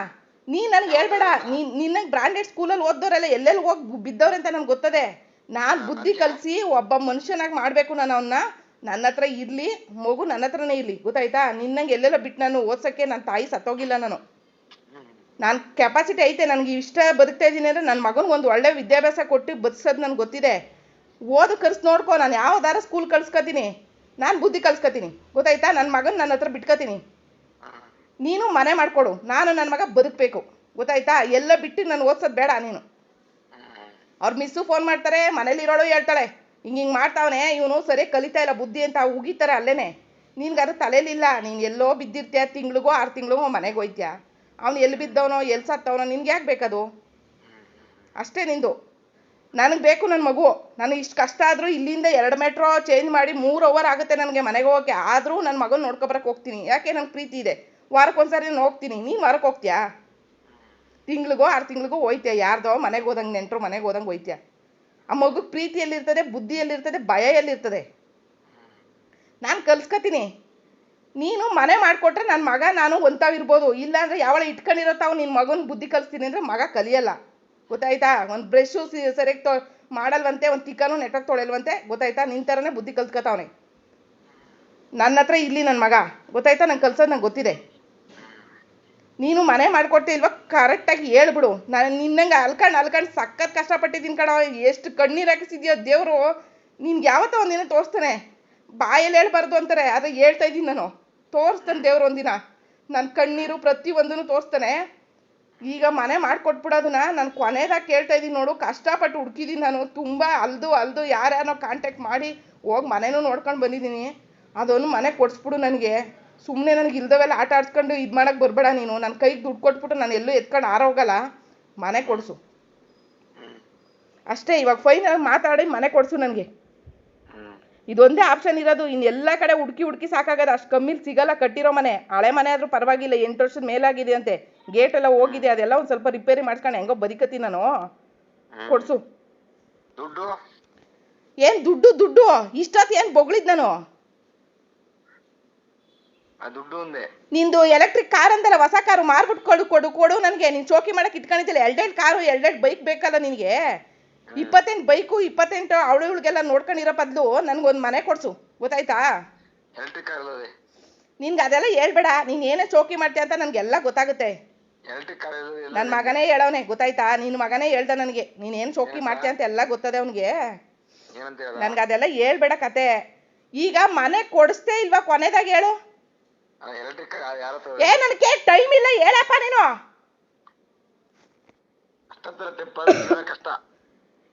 ನೀ ನನಗೆ ಹೇಳ್ಬೇಡ. ನೀನ್ ನಿನ್ನಂಗೆ ಬ್ರಾಂಡೆಡ್ ಸ್ಕೂಲಲ್ಲಿ ಓದೋರೆಲ್ಲ ಎಲ್ಲೆಲ್ಲಿ ಹೋಗಿ ಬಿದ್ದವ್ರೆ ಅಂತ ನನ್ಗೆ ಗೊತ್ತದೆ. ನಾನು ಬುದ್ಧಿ ಕಲಿಸಿ ಒಬ್ಬ ಮನುಷ್ಯನಾಗಿ ಮಾಡಬೇಕು ನಾನು ಅವನ್ನ ನನ್ನ ಹತ್ರ ಇರಲಿ, ಮಗು ನನ್ನ ಹತ್ರನೇ ಇರಲಿ, ಗೊತ್ತಾಯ್ತಾ? ನಿನ್ನಂಗೆ ಎಲ್ಲೆಲ್ಲ ಬಿಟ್ಟು ನಾನು ಓದ್ಸೋಕ್ಕೆ ನನ್ನ ತಾಯಿ ಸತ್ತೋಗಿಲ್ಲ ನಾನು. ನಾನು ಕೆಪಾಸಿಟಿ ಐತೆ, ನನಗೆ ಇಷ್ಟ ಬದುಕ್ತಾ ಇದ್ದೀನಿ ಅಂದರೆ ನನ್ನ ಮಗನಿಗೆ ಒಂದು ಒಳ್ಳೆ ವಿದ್ಯಾಭ್ಯಾಸ ಕೊಟ್ಟು ಬದುಕ್ಸೋದು ನನಗೆ ಗೊತ್ತಿದೆ. ಓದು ಕರ್ಸಿ ನೋಡ್ಕೊ, ನಾನು ಯಾವ್ದಾರ ಸ್ಕೂಲ್ ಕಳ್ಸ್ಕೊತೀನಿ. ನಾನು ಬುದ್ಧಿ ಕಲ್ಸ್ಕೊತೀನಿ. ಗೊತ್ತಾಯ್ತಾ? ನನ್ನ ಮಗನ ನನ್ನ ಹತ್ರ ಬಿಟ್ಕೊತೀನಿ. ನೀನು ಮನೆ ಮಾಡಿಕೊಡು, ನಾನು ನನ್ನ ಮಗ ಬದುಕಬೇಕು. ಗೊತ್ತಾಯ್ತಾ? ಎಲ್ಲ ಬಿಟ್ಟು ನಾನು ಓದ್ಸೋದು ಬೇಡ ನೀನು. ಅವ್ರ ಮಿಸ್ಸು ಫೋನ್ ಮಾಡ್ತಾರೆ ಮನೇಲಿ ಇರೋಳು ಹೇಳ್ತಾಳೆ. ಹಿಂಗೆ ಹಿಂಗೆ ಮಾಡ್ತಾವನೆ, ಇವನು ಸರಿಯಾಗಿ ಕಲಿತಾ ಇಲ್ಲ ಬುದ್ಧಿ ಅಂತ ಉಗಿತಾರೆ ಅಲ್ಲೇನೆ. ನಿನ್ಗದು ತಲೆಯಲ್ಲಿಲ್ಲ ನೀನು ಎಲ್ಲೋ ಬಿದ್ದಿರ್ತೀಯ ತಿಂಗಳಿಗೋ ಆರು ತಿಂಗಳಿಗೋ ಮನೆಗೆ ಹೋಯ್ತೀಯ? ಅವ್ನು ಎಲ್ಲಿ ಬಿದ್ದವನೋ ಎಲ್ಲಿ ಸತ್ತವನೋ, ನಿನ್ಗೆ ಯಾಕೆ ಬೇಕದು? ಅಷ್ಟೇ ನಿಂದು. ನನಗೆ ಬೇಕು ನನ್ನ ಮಗು. ನನಗೆ ಇಷ್ಟು ಕಷ್ಟ ಆದರೂ ಇಲ್ಲಿಂದ ಎರಡು ಮೆಟ್ರೋ ಚೇಂಜ್ ಮಾಡಿ ಮೂರು ಅವರ್ ಆಗುತ್ತೆ ನನಗೆ ಮನೆಗೆ ಹೋಗೋಕ್ಕೆ ಆದರೂ ನನ್ನ ಮಗನ ನೋಡ್ಕೊಬರಕ್ಕೆ ಹೋಗ್ತೀನಿ. ಯಾಕೆ ನನಗೆ ಪ್ರೀತಿ ಇದೆ? ವಾರಕ್ಕೊಂದ್ಸರಿ ನಾನು ಹೋಗ್ತೀನಿ. ನೀನು ವಾರಕ್ಕೆ ಹೋಗ್ತೀಯಾ? ತಿಂಗಳಿಗೋ ಆರು ತಿಂಗಳಿಗೋ ಹೋಯ್ತೀಯ? ಯಾರ್ದೋ ಮನೆಗೆ ಹೋದಂಗೆ ನೆಂಟರು ಮನೆಗೆ ಹೋದಂಗೆ ಹೋಯ್ತೀಯ? ಆ ಮಗು ಪ್ರೀತಿಯಲ್ಲಿರ್ತದೆ, ಬುದ್ಧಿಯಲ್ಲಿರ್ತದೆ ಭಯ ಎಲ್ಲಿರ್ತದೆ ನಾನು ಕಲ್ಸ್ಕೊತೀನಿ. ನೀನು ಮನೆ ಮಾಡಿಕೊಟ್ರೆ ನನ್ನ ಮಗ ನಾನು ಒಂತಾವಿರ್ಬೋದು ಇಲ್ಲಾಂದ್ರೆ ಯಾವಳ ಇಟ್ಕೊಂಡಿರೋ ತಾವು ನಿನ್ನ ಮಗನ ಬುದ್ಧಿ ಕಲಿಸ್ತೀನಿ ಅಂದರೆ ಮಗ ಕಲಿಯಲ್ಲ. ಗೊತ್ತಾಯ್ತಾ? ಒಂದು ಬ್ರಷು ಸರಿಯಾಗಿ ತೊ ಮಾಡಲ್ವಂತೆ, ಒಂದು ತಿಕ್ಕನು ನೆಟ್ವರ್ಕ್ ತೊಳೆಯಲ್ವಂತೆ, ಗೊತ್ತಾಯ್ತಾ? ನಿನ್ನ ಥರನೇ ಬುದ್ಧಿ ಕಲ್ತ್ಕೊತಾವನೆ ನನ್ನ ಹತ್ರ ಇಲ್ಲಿ ನನ್ನ ಮಗ. ಗೊತ್ತಾಯ್ತಾ? ನಂಗೆ ಕಲ್ಸೋದು ನಂಗೆ ಗೊತ್ತಿದೆ. ನೀನು ಮನೆ ಮಾಡ್ಕೊಡ್ತೀಯ ಇಲ್ವಾ? ಕರೆಕ್ಟಾಗಿ ಹೇಳ್ಬಿಡು ನಾನು ನಿನ್ನಂಗೆ ಅಲ್ಕಂಡು ಅಲ್ಕಂಡು ಸಖತ್ ಕಷ್ಟಪಟ್ಟಿದ್ದೀನಿ ಕಣ. ಎಷ್ಟು ಕಣ್ಣೀರು ಹಾಕಿಸಿದ್ಯೋ ದೇವರು. ನಿನ್ಗೆ ಯಾವತ್ತೋ ಒಂದಿನ ತೋರಿಸ್ತಾನೆ. ಬಾಯಲ್ಲಿ ಹೇಳ್ಬಾರ್ದು ಅಂತಾರೆ. ಆದರೆ ಹೇಳ್ತಾ ಇದ್ದೀನಿ ನಾನು. ತೋರಿಸ್ತಾನೆ ದೇವ್ರು ಒಂದಿನ. ನನ್ನ ಕಣ್ಣೀರು ಪ್ರತಿಯೊಂದನ್ನು ತೋರಿಸ್ತಾನೆ. ಈಗ ಮನೆ ಮಾಡಿಕೊಟ್ಬಿಡೋದನ್ನ ನಾನು ಕೊನೆದಾಗ ಕೇಳ್ತಾ ಇದ್ದೀನಿ ನೋಡು. ಕಷ್ಟಪಟ್ಟು ಹುಡ್ಕಿದ್ದೀನಿ ನಾನು. ತುಂಬ ಅಲ್ದು ಅಲ್ದು ಯಾರ್ಯಾರನೋ ಕಾಂಟ್ಯಾಕ್ಟ್ ಮಾಡಿ ಹೋಗಿ ಮನೆನೂ ನೋಡ್ಕೊಂಡು ಬಂದಿದ್ದೀನಿ. ಅದೊಂದು ಮನೆ ಕೊಡಿಸ್ಬಿಡು ನನಗೆ. ಸುಮ್ಮನೆ ನನಗೆ ಇಲ್ದವೆಲ್ಲ ಆಟ ಆಡ್ಸ್ಕೊಂಡು ಇದು ಮಾಡೋಕ್ಕೆ ಬರಬೇಡ ನೀನು. ನನ್ನ ಕೈಗೆ ದುಡ್ಡು ಕೊಟ್ಬಿಟ್ಟು ನಾನು ಎಲ್ಲೂ ಎತ್ಕೊಂಡು ಆರೋಗಲ್ಲ ಮನೆ ಕೊಡಿಸು. ಅಷ್ಟೇ ಇವಾಗ ಫೈನಲ್ ಮಾತಾಡಿ ಮನೆ ಕೊಡಿಸು ನನಗೆ. ಇದೊಂದೇ ಆಪ್ಷನ್ ಇರೋದು. ಇನ್ನು ಎಲ್ಲ ಕಡೆ ಹುಡುಕಿ ಹುಡುಕಿ ಸಾಕಾಗದ. ಅಷ್ಟು ಕಮ್ಮಿಲಿ ಸಿಗಲ್ಲ ಕಟ್ಟಿರೋ ಮನೆ. ಹಳೆ ಮನೆ ಆದರೂ ಪರವಾಗಿಲ್ಲ. ಎಂಟು ವರ್ಷದ ಮೇಲಾಗಿದೆ ಅಂತೆ. ಗೇಟ್ ಎಲ್ಲ ಹೋಗಿದೆ. ಅದೆಲ್ಲ ಒಂದು ಸ್ವಲ್ಪ ರಿಪೇರಿ ಮಾಡ್ಕೊಂಡು ಹೆಂಗೋ ಬದುಕತ್ತೀನಿ ನಾನು. ಕೊಡ್ಸು. ದುಡ್ಡು? ಏನು ದುಡ್ಡು ದುಡ್ಡು? ಇಷ್ಟೊತ್ತು ಏನು ಬೊಗಳಿದ್ ನಾನು? ನಿಂದು ಎಲೆಕ್ಟ್ರಿಕ್ ಕಾರ್ ಅಂತಲ್ಲ ಹೊಸ ಕಾರು ಮಾರ್ಬಿಟ್ಟು ಕೊಡು ಕೊಡು ಕೊಡು ನನಗೆ. ನೀನು ಚೋಕಿ ಮಾಡಕ್ಕೆ ಇಟ್ಕೊಂಡಿದ್ದಿಲ್ಲ. ಎರಡೆರಡು ಕಾರು ಎರಡೆರಡು ಬೈಕ್ ಬೇಕಲ್ಲ ನಿನಗೆ. ಇಪ್ಪತ್ತೆಂಟು ಬೈಕು ಇಪ್ಪತ್ತೆಂಟು ಅವಳುಗಳಿಗೆಲ್ಲ ನೋಡ್ಕೊಂಡಿರೋ ಬದಲು ನನಗೊಂದು ಮನೆ ಕೊಡ್ಸು. ಗೊತ್ತಾಯ್ತಾ? ನಿನ್ಗೆ ಅದೆಲ್ಲ ಹೇಳ್ಬೇಡ. ನೀನು ಏನೇ ಚೋಕಿ ಮಾಡ್ತೀಯ ಅಂತ ನನಗೆಲ್ಲ ಗೊತ್ತಾಗುತ್ತೆ. ನನ್ನ ಮಗನೇ ಹೇಳವನೆ ಗೊತ್ತಾಯ್ತಾ? ನಿನ್ನ ಮಗನೇ ಹೇಳ್ದ ನನಗೆ. ನೀನೇನು ಚೋಕಿ ಮಾಡ್ತೀಯ ಅಂತ ಎಲ್ಲ ಗೊತ್ತದೆ ಅವನಿಗೆ. ನನ್ಗೆ ಅದೆಲ್ಲ ಹೇಳ್ಬೇಡ ಕತೆ. ಈಗ ಮನೆ ಕೊಡಿಸ್ತೇ ಇಲ್ವಾ? ಕೊನೆದಾಗ ಹೇಳು. ಏ ನನಗೆ ಟೈಮ್ ಇಲ್ಲ ಹೇಳಪ್ಪ ನೀನು. ಕಷ್ಟ.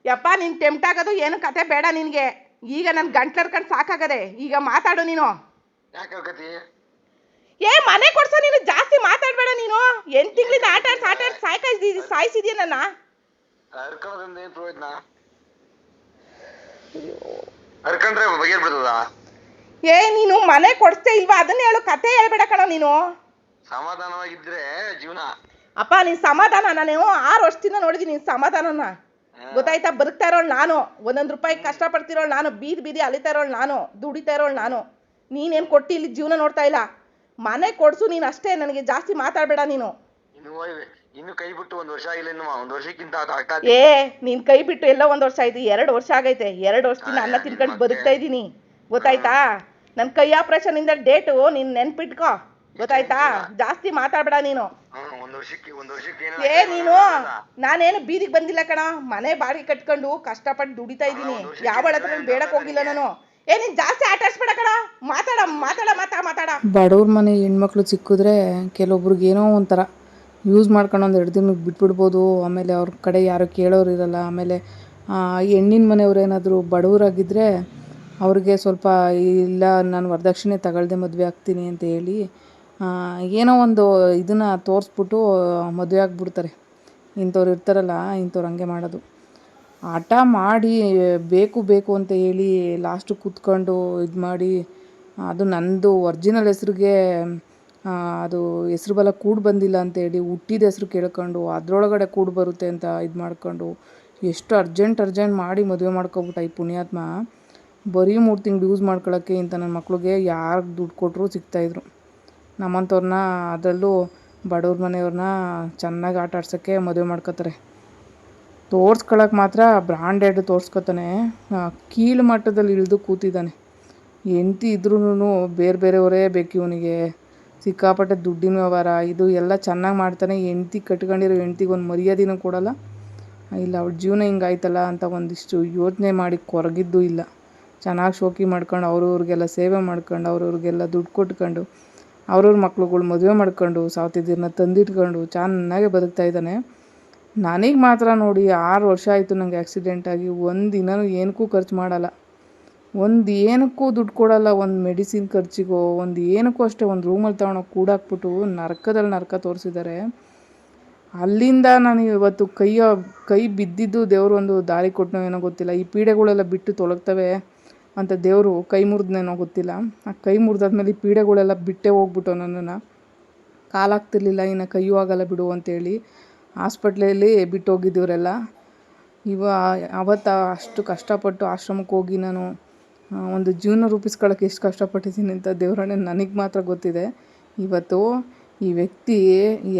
ಯಪ್ಪ ನೀನ್ ಟೆಂಪ್ಟ್ ಆಗೋದು ಏನು ಕತೆ ಬೇಡ ನಿನಗೆ. ಈಗ ನನ್ನ ಗಂಟ್ಲರ್ಕೊಂಡು ಸಾಕಾಗದೆ. ಈಗ ಮಾತಾಡು ನೀನು. ಏ ಮನೆ ಕೊಡ್ಸೋ ನೀನು ಜಾಸ್ತಿ ಮಾತಾಡ್ಬೇಡ ನೀನು. ಎಂಟ್ ತಿಂಗಳಿಂದ ಆಟ ಆಡ್ಸಿ ಆಟ ಆಡ್ಸಿ ಸಾಕಾಯ್ಸಿ ಸಾಯಿಸಿದ್ಯ ನನ್ನ? ಹರ್ಕೊಂಡ್ರೆ ಬಗೆಹರ್ಬಿಡ್ತದ ಏ ನೀನು ಮನೆ ಕೊಡ್ತೇ ಇಲ್ವಾ? ಅದನ್ನ ಹೇಳು ಕತೆ ಹೇಳ್ಬೇಡ ಕಣ ನೀನು. ಸಮಾಧಾನವಾಗಿದ್ರೆ ಜೀವನ. ಅಪ್ಪ ನೀನ್ ಸಮಾಧಾನ ನಾನು ಆರು ವರ್ಷದಿಂದ ನೋಡಿದೀನಿ ನೀನ್ ಸಮಾಧಾನನ. ಗೊತ್ತಾಯ್ತಾ? ಬದುಕ್ತಾ ಇರೋಳು ನಾನು. ಒಂದೊಂದು ರೂಪಾಯಿ ಕಷ್ಟ ಪಡ್ತಿರೋಳು ನಾನು ಬೀದಿ ಬೀದಿ ಅಲಿತಾ ಇರೋಳು ನಾನು ದುಡಿತಾ ಇರೋಳು ನಾನು. ನೀನೇನ್ ಕೊಟ್ಟಿ ಇಲ್ಲಿ ಜೀವನ ನೋಡ್ತಾ ಇಲ್ಲ? ಮನೆ ಕೊಡ್ಸು ನೀನ್ ಅಷ್ಟೇ ನನಗೆ ಜಾಸ್ತಿ ಮಾತಾಡ್ಬೇಡ ನೀನು. ಇನ್ನು ಕೈ ಬಿಟ್ಟು ಒಂದ್ ವರ್ಷ ಆಗಿಲ್ಲ ಇನ್ನು ಒಂದ್ ವರ್ಷಕ್ಕಿಂತ ಆಗ್ತಾ ಏ ನೀನ್ ಕೈ ಬಿಟ್ಟು ಎಲ್ಲ ಒಂದ್ ವರ್ಷ ಆಯ್ತು. ಎರಡು ವರ್ಷ ಆಗೈತೆ. ಎರಡು ವರ್ಷದಿಂದ ಅನ್ನ ತಿನ್ಕೊಂಡು ಬದುಕ್ತಾ ಇದ್ದೀನಿ. ಗೊತ್ತಾಯ್ತಾ? ನನ್ನ ಕೈ ಆಪರೇಷನ್ ಇಂದ ಡೇಟು ನೀನ್ ನೆನ್ಪಿಟ್ಕೋ. ಗೊತ್ತಾಯ್ತಾ? ಜಾಸ್ತಿ ಮಾತಾಡ್ಬೇಡ ನೀನು. ಹ್ಮ್ ಒಂದ್ ವರ್ಷಕ್ಕೆ ಒಂದ್ ವರ್ಷಕ್ಕೆ ಏ ನೀನು? ನಾನೇನು ಬೀದಿಗೆ ಬಂದಿಲ್ಲ ಕಣ. ಮನೆ ಬಾಡಿಗೆ ಕಟ್ಕೊಂಡು ಕಷ್ಟಪಟ್ಟು ದುಡಿತಾ ಇದ್ದೀನಿ. ಯಾವಳ ಹತ್ರ ಬೇಡಕ್ ಹೋಗಿಲ್ಲ ನಾನು. ಏ ನೀನ್ ಜಾಸ್ತಿ ಆಟಾಡ್ಸ್ಬೇಡ ಕಣ. ಮಾತಾಡ ಮಾತಾಡ ಮಾತಾ ಮಾತಾಡ. ಬಡವ್ರ ಮನೆ ಹೆಣ್ಮಕ್ಳು ಸಿಕ್ಕಿದ್ರೆ ಕೆಲವೊಬ್ರಿಗೆ ಏನೋ ಒಂಥರ ಯೂಸ್ ಮಾಡ್ಕೊಂಡು ಒಂದು ಎರಡು ದಿನಕ್ಕೆ ಬಿಟ್ಬಿಡ್ಬೋದು. ಆಮೇಲೆ ಅವ್ರ ಕಡೆ ಯಾರು ಕೇಳೋರು ಇರಲ್ಲ. ಆಮೇಲೆ ಆ, ಹೆಣ್ಣಿನ ಮನೆಯವ್ರು ಏನಾದರೂ ಬಡವರಾಗಿದ್ದರೆ ಅವ್ರಿಗೆ ಸ್ವಲ್ಪ ಇಲ್ಲ, ನಾನು ವರದಕ್ಷಿಣೆ ತಗೊಳ್ದೆ ಮದುವೆ ಆಗ್ತೀನಿ ಅಂತ ಹೇಳಿ ಏನೋ ಒಂದು ಇದನ್ನು ತೋರಿಸ್ಬಿಟ್ಟು ಮದುವೆ ಆಗಿಬಿಡ್ತಾರೆ. ಇಂಥವ್ರು ಇರ್ತಾರಲ್ಲ, ಇಂಥವ್ರು ಹಂಗೆ ಮಾಡೋದು. ಹಠ ಮಾಡಿ ಬೇಕು ಬೇಕು ಅಂತ ಹೇಳಿ ಲಾಸ್ಟು ಕೂತ್ಕೊಂಡು ಇದು ಮಾಡಿ, ಅದು ನಂದು ಒರ್ಜಿನಲ್ ಹೆಸ್ರಿಗೆ ಅದು ಹೆಸ್ರು ಬಲ ಬಂದಿಲ್ಲ ಬಂದಿಲ್ಲ ಅಂತೇಳಿ ಹುಟ್ಟಿದ ಹೆಸ್ರು ಕೇಳ್ಕೊಂಡು ಅದರೊಳಗಡೆ ಕೂಡಿ ಬರುತ್ತೆ ಅಂತ ಇದು ಮಾಡ್ಕೊಂಡು, ಎಷ್ಟು ಅರ್ಜೆಂಟ್ ಅರ್ಜೆಂಟ್ ಮಾಡಿ ಮದುವೆ ಮಾಡ್ಕೊಬಿಟ್ಟ ಈ ಪುಣ್ಯಾತ್ಮ. ಬರೀ ಮೂರು ತಿಂಗಳು ಯೂಸ್ ಮಾಡ್ಕೊಳ್ಳೋಕ್ಕೆ ಇಂಥ ನನ್ನ ಮಕ್ಳಿಗೆ ಯಾರು ದುಡ್ಡು ಕೊಟ್ಟರು ಸಿಗ್ತಾಯಿದ್ರು ನಮ್ಮಂಥವ್ರನ್ನ ಅದರಲ್ಲೂ ಬಡವ್ರ ಮನೆಯವ್ರನ್ನ ಚೆನ್ನಾಗಿ ಆಟ ಆಡ್ಸೋಕ್ಕೆ ಮದುವೆ ಮಾಡ್ಕೋತಾರೆ. ತೋರ್ಸ್ಕೊಳಕ್ಕೆ ಮಾತ್ರ ಬ್ರಾಂಡೆಡ್ ತೋರ್ಸ್ಕೊತಾನೆ ಕೀಳು ಮಟ್ಟದಲ್ಲಿ ಇಳಿದು ಕೂತಿದ್ದಾನೆ. ಹೆಂಡ್ತಿ ಇದ್ರೂ ಬೇರೆ ಬೇರೆಯವರೇ ಬೇಕು ಇವನಿಗೆ. ಸಿಕ್ಕಾಪಟ್ಟೆ ದುಡ್ಡಿನ ವ್ಯವಹಾರ, ಇದು ಎಲ್ಲ ಚೆನ್ನಾಗಿ ಮಾಡ್ತಾನೆ. ಹೆಂಡ್ತಿ ಕಟ್ಕೊಂಡಿರೋ ಹೆಂಡ್ತಿಗೆ ಒಂದು ಮರ್ಯಾದೆನೂ ಕೊಡಲ್ಲ. ಇಲ್ಲ, ಅವ್ಳ ಜೀವನ ಹಿಂಗಾಯ್ತಲ್ಲ ಅಂತ ಒಂದಿಷ್ಟು ಯೋಚನೆ ಮಾಡಿ ಕೊರಗಿದ್ದು ಇಲ್ಲ. ಚೆನ್ನಾಗಿ ಶೋಕಿ ಮಾಡ್ಕೊಂಡು ಅವ್ರವ್ರಿಗೆಲ್ಲ ಸೇವೆ ಮಾಡ್ಕೊಂಡು, ಅವ್ರವ್ರಿಗೆಲ್ಲ ದುಡ್ಡು ಕೊಟ್ಕೊಂಡು, ಅವ್ರವ್ರ ಮಕ್ಳುಗಳು ಮದುವೆ ಮಾಡ್ಕೊಂಡು ಸಾವ್ತಿದ್ದೀರನ್ನ ತಂದಿಟ್ಕೊಂಡು ಚೆನ್ನಾಗೆ ಬದುಕ್ತಾ ಇದ್ದಾನೆ. ನನಗೆ ಮಾತ್ರ ನೋಡಿ ಆರು ವರ್ಷ ಆಯಿತು ನನಗೆ ಆಕ್ಸಿಡೆಂಟ್ ಆಗಿ, ಒಂದು ದಿನನೂ ಏನಕ್ಕೂ ಖರ್ಚು ಮಾಡಲ್ಲ. ಒಂದು ಏನಕ್ಕೂ ದುಡ್ಡು ಕೊಡಲ್ಲ, ಒಂದು ಮೆಡಿಸಿನ್ ಖರ್ಚಿಗೋ, ಒಂದು ಏನಕ್ಕೂ ಅಷ್ಟೇ, ಒಂದು ರೂಮಲ್ಲಿ ತಗೊಂಡೋಗಿ ಕೂಡಾಕ್ಬಿಟ್ಟು ನರಕದಲ್ಲಿ ನರಕ ತೋರಿಸಿದ್ದಾರೆ ಅಲ್ಲಿಂದ ನಾನು ಇವತ್ತು ಕೈಯ, ಕೈ ಬಿದ್ದಿದ್ದು ದೇವರು ಒಂದು ದಾರಿ ಕೊಟ್ಟನೋ ಏನೋ ಗೊತ್ತಿಲ್ಲ. ಈ ಪೀಡೆಗಳೆಲ್ಲ ಬಿಟ್ಟು ತೊಲಗ್ತವೆ. ಅಂತ ದೇವರು ಕೈ ಮುರಿದ್ನೇನೋ ಗೊತ್ತಿಲ್ಲ. ಆ ಕೈ ಮುರಿದಾದ್ಮೇಲೆ ಈ ಪೀಡೆಗಳೆಲ್ಲ ಬಿಟ್ಟೇ ಹೋಗ್ಬಿಟ್ಟು ನನ್ನನ್ನು. ಕಾಲಾಗ್ತಿರ್ಲಿಲ್ಲ, ಇನ್ನು ಕೈಯೂ ಆಗಲ್ಲ ಬಿಡು ಅಂತೇಳಿ. ಹಾಸ್ಪಿಟ್ಲಲ್ಲಿ ಬಿಟ್ಟು ಹೋಗಿದ್ದವರೆಲ್ಲ. ಇವ, ಅವತ್ತು ಅಷ್ಟು ಕಷ್ಟಪಟ್ಟು ಆಶ್ರಮಕ್ಕೆ ಹೋಗಿ ನಾನು ಒಂದು ಜೀವನ ರೂಪಿಸ್ಕೊಳ್ಳೋಕೆ ಎಷ್ಟು ಕಷ್ಟಪಟ್ಟಿದ್ದೀನಿ ಅಂತ ದೇವರನ್ನೇ ನನಗೆ ಮಾತ್ರ ಗೊತ್ತಿದೆ. ಇವತ್ತು ಈ ವ್ಯಕ್ತಿ